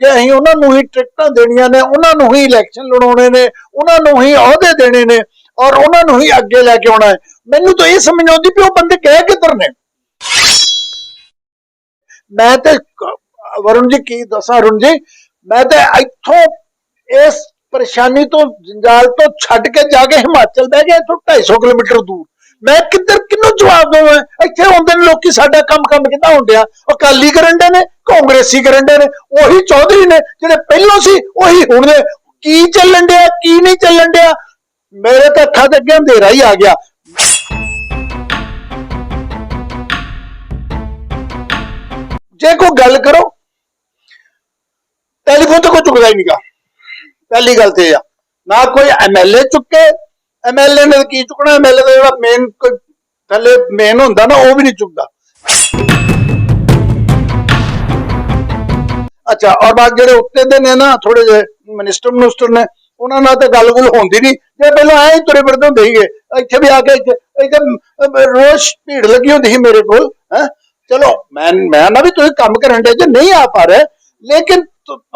ਜੇ ਅਸੀਂ ਉਹਨਾਂ ਨੂੰ ਹੀ ਟਿਕਟਾਂ ਦੇਣੀਆਂ ਨੇ, ਉਹਨਾਂ ਨੂੰ ਹੀ ਇਲੈਕਸ਼ਨ ਲੜਾਉਣੇ ਨੇ, ਉਹਨਾਂ ਨੂੰ ਹੀ ਅਹੁਦੇ ਦੇਣੇ ਨੇ ਔਰ ਉਹਨਾਂ ਨੂੰ ਹੀ ਅੱਗੇ ਲੈ ਕੇ ਆਉਣਾ ਹੈ। ਮੈਨੂੰ ਤਾਂ ਇਹ ਸਮਝ ਆਉਂਦੀ ਵੀ ਉਹ ਬੰਦੇ ਕਹਿ ਕਿੱਧਰ ਨੇ। ਮੈਂ ਤੇ ਵਰੁਣ ਜੀ, ਕੀ ਦੱਸਾਂ ਅਰੁਣ ਜੀ? ਮੈਂ ਤੇ ਇੱਥੋਂ ਇਸ ਪਰੇਸ਼ਾਨੀ ਤੋਂ, ਜੰਜਾਲ ਤੋਂ ਛੱਡ ਕੇ ਜਾ ਕੇ ਹਿਮਾਚਲ ਬਹਿ ਗਿਆ, ਇੱਥੋਂ 250 ਕਿਲੋਮੀਟਰ ਦੂਰ। ਮੈਂ ਕਿੱਧਰ, ਕਿਹਨੂੰ ਜਵਾਬ ਦਵਾਂ? ਇੱਥੇ ਹੁੰਦੇ ਨੇ ਲੋਕੀ, ਸਾਡਾ ਕੰਮ ਕੰਮ ਕਿੱਦਾਂ ਹੁੰਦਿਆ ਅਕਾਲੀ ਕਰਨ ਦੇ ਨੇ। ਕਾਂਗਰਸੀ ਕਰਨ ਦੇ ਨੇ, ਉਹੀ ਚੌਧਰੀ ਨੇ, ਜਿਹੜੇ ਪਹਿਲਾਂ ਸੀ, ਉਹੀ ਹੁਣ ਨੇ। ਕੀ ਚੱਲਣ ਡਿਆ, ਕੀ ਨਹੀਂ ਚੱਲਣ ਡਿਆ? ਮੇਰੇ ਤਾਂ ਅੱਖਾਂ ਦੇ ਅੱਗੇ ਅੰਧੇਰਾ ਹੀ ਆ ਗਿਆ। ਜੇ ਕੋਈ ਗੱਲ ਕਰੋ, ਟੈਲੀਫੋਨ ਤੇ ਕੋਈ ਚੁੱਕਦਾ ਹੀ ਨਹੀਂਗਾ ਪਹਿਲੀ ਗੱਲ ਤੇ ਇਹ ਆ, ਨਾ ਕੋਈ ਐਮਐਲਏ ਚੁੱਕੇ। ਐਮਐਲਏ ਨੇ ਕੀ ਚੁੱਕਣਾ? ਐਮਐਲਏ ਦਾ ਜਿਹੜਾ ਮੇਨ ਕੋਈ ਥੱਲੇ ਮੇਨ ਹੁੰਦਾ ਨਾ, ਉਹ ਵੀ ਨਹੀਂ ਚੁੱਕਦਾ। ਅੱਛਾ, ਔਰ ਬਾਕੀ ਜਿਹੜੇ ਉੱਤੇ ਦੇ ਨੇ ਨਾ ਥੋੜੇ ਜਿਹੇ ਮਿਨਿਸਟਰ ਮਿਨਿਸਟਰ ਨੇ, ਉਹਨਾਂ ਨਾਲ ਤਾਂ ਗੱਲ-ਗੁਲ ਹੁੰਦੀ ਨਹੀਂ। ਜੇ ਪਹਿਲਾਂ ਐਂ ਹੀ ਤੁਰੇ ਫਿਰਦੇ ਹੁੰਦੇ ਸੀਗੇ, ਇੱਥੇ ਵੀ ਆ ਕੇ ਇੱਥੇ ਰੋਜ਼ ਭੀੜ ਲੱਗੀ ਹੁੰਦੀ ਸੀ ਮੇਰੇ ਕੋਲ, ਹੈ। ਚਲੋ, ਮੈਂ ਮੈਂ ਨਾ ਵੀ ਤੁਸੀਂ ਕੰਮ ਕਰਨ ਦੇ ਜੇ ਨਹੀਂ ਆ ਪਾ ਰਹੇ, ਲੇਕਿਨ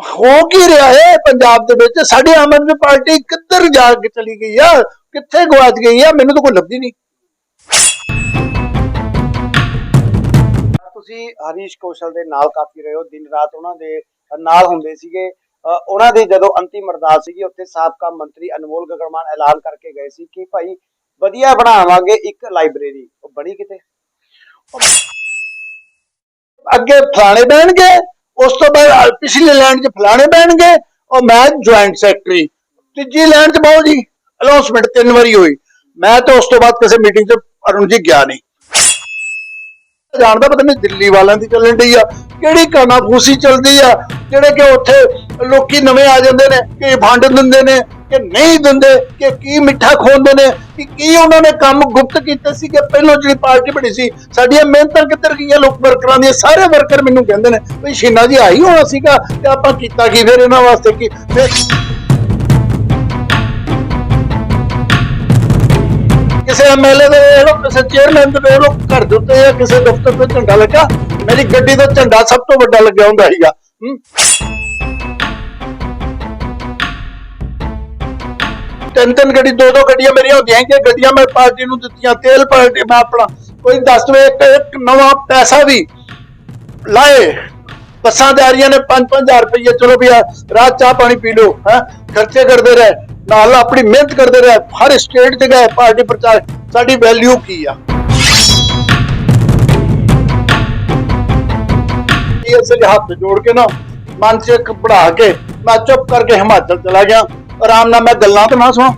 ਹੋ ਕੀ ਰਿਹਾ ਹੈ ਪੰਜਾਬ ਦੇ ਵਿੱਚ? ਸਾਡੀ ਆਮ ਆਦਮੀ ਪਾਰਟੀ ਕਿੱਧਰ ਜਾ ਕੇ ਚਲੀ ਗਈ ਆ? ਕਿੱਥੇ ਗਵਾਚ ਗਈ ਆ? ਮੈਨੂੰ ਤਾਂ ਕੋਈ ਲੱਭਦੀ ਨਹੀਂ। ਤੁਸੀਂ ਹਰੀਸ਼ ਕੌਸ਼ਲ ਦੇ ਨਾਲ ਕਾਫੀ ਰਹੇ ਹੋ, ਦਿਨ ਰਾਤ ਉਹਨਾਂ ਦੇ ਨਾਲ ਹੁੰਦੇ ਸੀਗੇ। ਉਹਨਾਂ ਦੀ ਜਦੋਂ ਅੰਤਿਮ ਅਰਦਾਸ ਸੀਗੀ, ਉੱਥੇ ਸਾਬਕਾ ਮੰਤਰੀ ਅਨਮੋਲ ਗਗਨਮਾਨ ਐਲਾਨ ਕਰਕੇ ਗਏ ਸੀ ਕਿ ਭਾਈ ਵਧੀਆ ਬਣਾਵਾਂਗੇ ਇੱਕ ਲਾਇਬ੍ਰੇਰੀ। ਉਹ ਬਣੀ ਕਿਤੇ? ਅੱਗੇ ਫਲਾਣੇ ਬਹਿਣਗੇ, ਉਸ ਤੋਂ ਬਾਅਦ ਪਿਛਲੇ ਲਾਈਨ 'ਚ ਫਲਾਣੇ ਬਹਿਣਗੇ ਔਰ ਮੈਂ ਜੁਆਇੰਟ ਸੈਕਟਰੀ ਤੀਜੀ ਲਾਈਨ 'ਚ ਬਹੁਤ ਜੀ ਅਨਾਉਂਸਮੈਂਟ ਤਿੰਨ ਵਾਰੀ ਹੋਈ। ਮੈਂ ਤਾਂ ਉਸ ਤੋਂ ਬਾਅਦ ਕਿਸੇ ਮੀਟਿੰਗ 'ਚ ਅਰੁਣ ਜੀ ਗਿਆ ਨਹੀਂ। ਜਾਣਦਾ ਪਤਾ ਨਹੀਂ ਦਿੱਲੀ ਵਾਲਿਆਂ ਦੀ ਚੱਲਣ ਡਈ ਆ, ਕਿਹੜੀ ਕਾਨਾ ਚੱਲਦੀ ਆ, ਜਿਹੜੇ ਕਿ ਉੱਥੇ ਲੋਕੀ ਨਵੇਂ ਆ ਜਾਂਦੇ ਨੇ, ਕਿ ਫੰਡ ਦਿੰਦੇ ਨੇ, ਕਿ ਨਹੀਂ ਦਿੰਦੇ, ਕਿ ਕੀ ਮਿੱਠਾ ਖੋਂਦੇ ਨੇ, ਕਿ ਕੀ ਉਹਨਾਂ ਨੇ ਕੰਮ ਗੁਪਤ ਕੀਤੇ ਸੀ, ਕਿ ਪਹਿਲਾਂ ਜਿਹੜੀ ਪਾਰਟੀ ਬਣੀ ਸੀ, ਸਾਡੀਆਂ ਮਿਹਨਤਾਂ ਕਿੱਧਰ ਗਈਆਂ, ਲੋਕ ਵਰਕਰਾਂ ਦੀਆਂ, ਸਾਰੇ ਵਰਕਰ ਮੈਨੂੰ ਕਹਿੰਦੇ ਨੇ, ਵੀ ਸ਼ੀਨਾ ਜੀ ਆਈ ਹੋਣਾ ਸੀਗਾ, ਤੇ ਆਪਾਂ ਕੀਤਾ ਕੀ ਫਿਰ ਇਹਨਾਂ ਵਾਸਤੇ ਕੀ? ਕਿਸੇ ਐਮਐਲਏ ਦੇ ਵੇਖ ਲਓ, ਕਿਸੇ ਚੇਅਰਮੈਨ ਦੇ ਵੇਖ ਲਓ, ਘਰ ਦੇ ਉੱਤੇ ਜਾਂ ਕਿਸੇ ਦਫ਼ਤਰ ਤੇ ਝੰਡਾ ਲੱਗਾ, ਮੇਰੀ ਗੱਡੀ ਦਾ ਝੰਡਾ ਸਭ ਤੋਂ ਵੱਡਾ ਲੱਗਿਆ ਹੁੰਦਾ ਸੀਗਾ ਹਮ। ਤਿੰਨ ਤਿੰਨ ਗੱਡੀ ਦੋ ਦੋ ਗੱਡੀਆਂ ਮੇਰੀਆਂ ਹੁੰਦੀਆਂ ਸੀ ਕਿ ਗੱਡੀਆਂ ਮੈਂ ਪਾਰਟੀ ਨੂੰ ਦਿੱਤੀਆਂ, ਤੇਲ ਪਾਰਟੀ ਮੈਂ ਆਪਣਾ, ਕੋਈ ਦੱਸ ਦਵੇ ਇੱਕ ਇੱਕ ਨਵਾਂ ਪੈਸਾ ਵੀ ਲਾਏ, ਬੱਸਾਂ ਤੇ ਆ ਰਹੀਆਂ ਨੇ 5-5000 ਰੁਪਏ ਚਲੋ ਵੀ ਆ, ਰਾਤ ਚਾਹ ਪਾਣੀ ਪੀ ਲਓ, ਹੈ, ਖਰਚੇ ਕਰਦੇ ਰਹੇ ਨਾਲ ਆਪਣੀ ਮਿਹਨਤ ਕਰਦੇ ਰਹੇ, ਹਰ ਸਟੇਟ 'ਚ ਗਏ, ਪਾਰਟੀ ਪ੍ਰਚਾਰ, ਸਾਡੀ ਵੈਲਿਊ ਕੀ ਆ? ਇਹ ਅਸਲ ਹੱਥ ਜੋੜ ਕੇ ਨਾ, ਮਨ 'ਚ ਇੱਕ ਬਣਾ ਕੇ, ਮੈਂ ਚੁੱਪ ਕਰਕੇ ਹਿਮਾਚਲ ਚਲਾ ਗਿਆ। ਆਰਾਮ ਨਾਲ ਮੈਂ ਗੱਲਾਂ ਤੇ ਨਾ ਸੁਣਾ।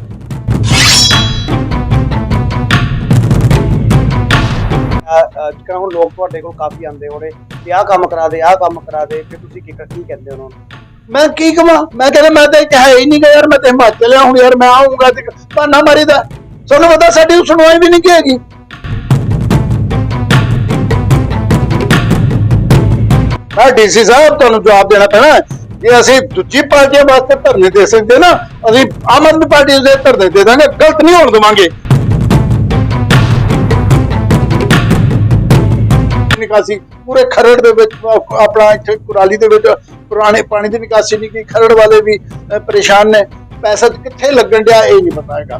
ਜਿਹੜਾ ਹੁਣ ਲੋਕ ਤੁਹਾਡੇ ਕੋਲ ਕਾਫੀ ਆਉਂਦੇ ਹੋਣੇ ਕਿ ਆਹ ਕੰਮ ਕਰਾ ਦੇ, ਆਹ ਕੰਮ ਕਰਾ ਦੇ ਫਿਰ ਤੁਸੀਂ ਕੀ ਕੀ ਕਹਿੰਦੇ ਉਹਨਾਂ ਨੂੰ? ਮੈਂ ਕੀ ਕਵਾਂ? ਮੈਂ ਕਹਿੰਦਾ ਮੈਂ ਤਾਂ ਇੱਥੇ ਹੈ ਹੀ ਨਹੀਂ ਗਾ ਯਾਰ, ਮੈਂ ਤੇ ਹਿਮਾਚਲ ਆ ਹੁਣ ਯਾਰ, ਮੈਂ ਆਉਂਗਾ ਤੇ ਭਾਨਾ ਮਾਰੀਦਾ। ਤੁਹਾਨੂੰ ਪਤਾ ਸਾਡੀ ਸੁਣਵਾਈ ਵੀ ਨਹੀਂ ਕੀਗੀ ਹਾਂ ਡੀਸੀ ਸਾਹਿਬ ਤੁਹਾਨੂੰ ਜਵਾਬ ਦੇਣਾ ਪੈਣਾ ਜੇ ਅਸੀਂ ਦੂਜੀ ਪਾਰਟੀਆਂ ਵਾਸਤੇ ਧਰਨੇ ਦੇ ਸਕਦੇ ਨਾ, ਅਸੀਂ ਆਮ ਆਦਮੀ ਪਾਰਟੀ ਦੇ ਧਰਨੇ ਦੇ ਦਾਂਗੇ, ਗਲਤ ਨਹੀਂ ਹੋਣ ਦੇਵਾਂਗੇ। ਨਿਕਾਸੀ ਪੂਰੇ ਖਰੜ ਦੇ ਵਿੱਚ ਆਪਣਾ ਇੱਥੇ ਕੁਰਾਲੀ ਦੇ ਵਿੱਚ ਪੁਰਾਣੇ ਪਾਣੀ ਦੀ ਨਿਕਾਸੀ ਨਹੀਂ ਕੀ ਖਰੜ ਵਾਲੇ ਵੀ ਪਰੇਸ਼ਾਨ ਨੇ। ਪੈਸਾ ਕਿੱਥੇ ਲੱਗਣ ਡਿਆ ਇਹ ਨਹੀਂ ਪਤਾ ਹੈਗਾ।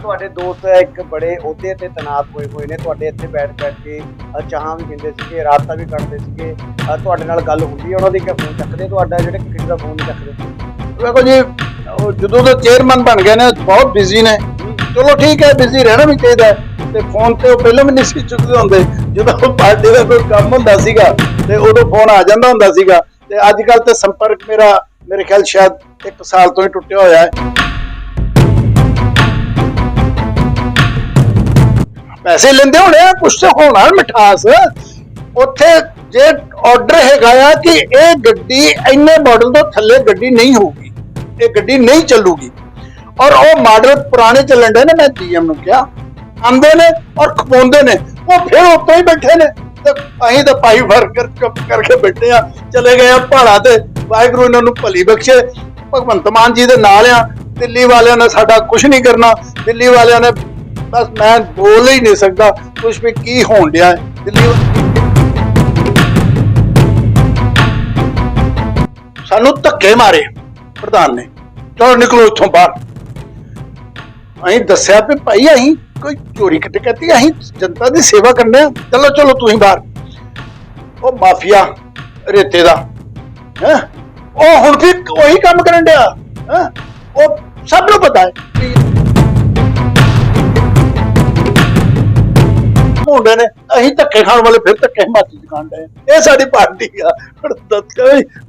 ਤੁਹਾਡੇ ਦੋਸਤ ਇੱਕ ਬੜੇ ਅਹੁਦੇ ਤੇ ਤਨਾਤ ਹੋਏ ਹੋਏ ਨੇ। ਤੁਹਾਡੇ ਇੱਥੇ ਬੈਠ ਬੈਠ ਕੇ ਅ, ਚਾਹਾਂ ਵੀ ਪੀਂਦੇ ਸੀਗੇ ਰਾਤਾਂ ਵੀ ਕੱਢਦੇ ਸੀਗੇ। ਤੁਹਾਡੇ ਨਾਲ ਗੱਲ ਹੁੰਦੀ ਹੈ ਉਹਨਾਂ ਦੀ ਕਿ ਫੋਨ ਚੱਕਦੇ ਤੁਹਾਡਾ ਜਿਹੜੇ ਕਿਸੇ ਦਾ ਫੋਨ ਨਹੀਂ ਚੱਕਦੇ। ਵੇਖੋ ਜੀ, ਉਹ ਜਦੋਂ ਦੇ ਚੇਅਰਮੈਨ ਬਣ ਗਏ ਨੇ, ਬਹੁਤ ਬਿਜ਼ੀ ਨੇ। ਚਲੋ ਠੀਕ ਹੈ ਬਿਜ਼ੀ ਰਹਿਣਾ ਵੀ ਚਾਹੀਦਾ ਹੈ। ਤੇ ਫੋਨ ਤੇ ਉਹ ਪਹਿਲਾਂ ਵੀ ਨਹੀਂ ਸੀ ਚੁੱਕਦੇ ਹੁੰਦੇ। ਜਦੋਂ ਪਾਰਟੀ ਦਾ ਕੋਈ ਕੰਮ ਹੁੰਦਾ ਸੀਗਾ, ਤੇ ਉਦੋਂ ਫੋਨ ਆ ਜਾਂਦਾ ਹੁੰਦਾ ਸੀਗਾ। ਤੇ ਅੱਜ ਕੱਲ ਤੇ ਸੰਪਰਕ ਮੇਰਾ, ਮੇਰੇ ਖਿਆਲ ਸ਼ਾਇਦ 1 ਸਾਲ ਤੋਂ ਹੀ ਟੁੱਟਿਆ ਹੋਇਆ ਹੈ। ਪੈਸੇ ਲੈਂਦੇ ਹੋਣੇ ਆ, ਕੁਛ ਤੇ ਹੋਣਾ ਮਿਠਾਸ। ਉੱਥੇ ਜੇ ਆਰਡਰ ਹੈਗਾ ਆ ਕਿ ਇਹ ਗੱਡੀ, ਇੰਨੇ ਮਾਡਲ ਤੋਂ ਥੱਲੇ ਗੱਡੀ ਨਹੀਂ ਹੋਊਗੀ। ਇਹ ਗੱਡੀ ਨਹੀਂ ਚੱਲੂਗੀ। ਔਰ ਉਹ ਮਾਡਲ ਪੁਰਾਣੇ ਚੱਲਣ ਦੇ ਨੇ, ਮੈਂ ਡੀਐਮ ਨੂੰ ਕਿਹਾ। ਆਂਦੇ ਨੇ ਔਰ ਖਪਾਉਂਦੇ ਨੇ। ਉਹ ਫਿਰ ਉੱਤੇ ਹੀ ਬੈਠੇ ਨੇ। ਤੇ ਅਸੀਂ ਤਾਂ ਪਾਈ ਵਰਕਰ ਚੁੱਪ ਕਰਕੇ ਬੈਠੇ ਆ ਚਲੇ ਗਏ ਆ ਪਹਾੜਾਂ ਤੇ। ਵਾਹਿਗੁਰੂ ਇਹਨਾਂ ਨੂੰ ਭਲੀ ਬਖਸ਼ੇ। ਭਗਵੰਤ ਮਾਨ ਜੀ ਦੇ ਨਾਲ ਆ। ਦਿੱਲੀ ਵਾਲਿਆਂ ਨੇ ਸਾਡਾ ਕੁਝ ਨਹੀਂ ਕਰਨਾ। ਦਿੱਲੀ ਵਾਲਿਆਂ ਨੇ ਬਸ ਮੈਂ ਬੋਲ ਹੀ ਨਹੀਂ ਸਕਦਾ। ਕੁਝ ਵੀ ਕੀ ਹੋਣ ਡਿਆ ਦਿੱਲੀ ਸਾਨੂੰ ਧੱਕੇ ਮਾਰੇ। ਪ੍ਰਧਾਨ ਨੇ। ਚਲੋ ਨਿਕਲੋ ਇੱਥੋਂ ਬਾਹਰ। ਅਸੀਂ ਦੱਸਿਆ ਵੀ ਭਾਈ ਅਸੀਂ ਕੋਈ ਚੋਰੀ ਕਿਤੇ ਕਰਤੀ ਅਸੀਂ ਜਨਤਾ ਦੀ ਸੇਵਾ ਕਰਨੇ ਆ। ਚਲੋ ਚਲੋ ਤੁਸੀਂ ਬਾਹਰ। ਉਹ ਮਾਫੀਆ ਰੇਤੇ ਦਾ, ਹੈ? ਉਹ ਹੁਣ ਵੀ ਉਹੀ ਕੰਮ ਕਰਨ ਡਿਆ, ਹੈ? ਉਹ ਸਭ ਨੂੰ ਪਤਾ ਹੈ। ਵੀ ਨੇ, ਅਸੀਂ ਧੱਕੇ ਖਾਣ ਵਾਲੇ ਫਿਰ ਧੱਕੇ ਹਿਮਾਚਲ ਚ ਖਾਣ ਡਏ ਇਹ ਸਾਡੀ ਪਾਰਟੀ ਆ। ਹੁਣ ਦੱਸ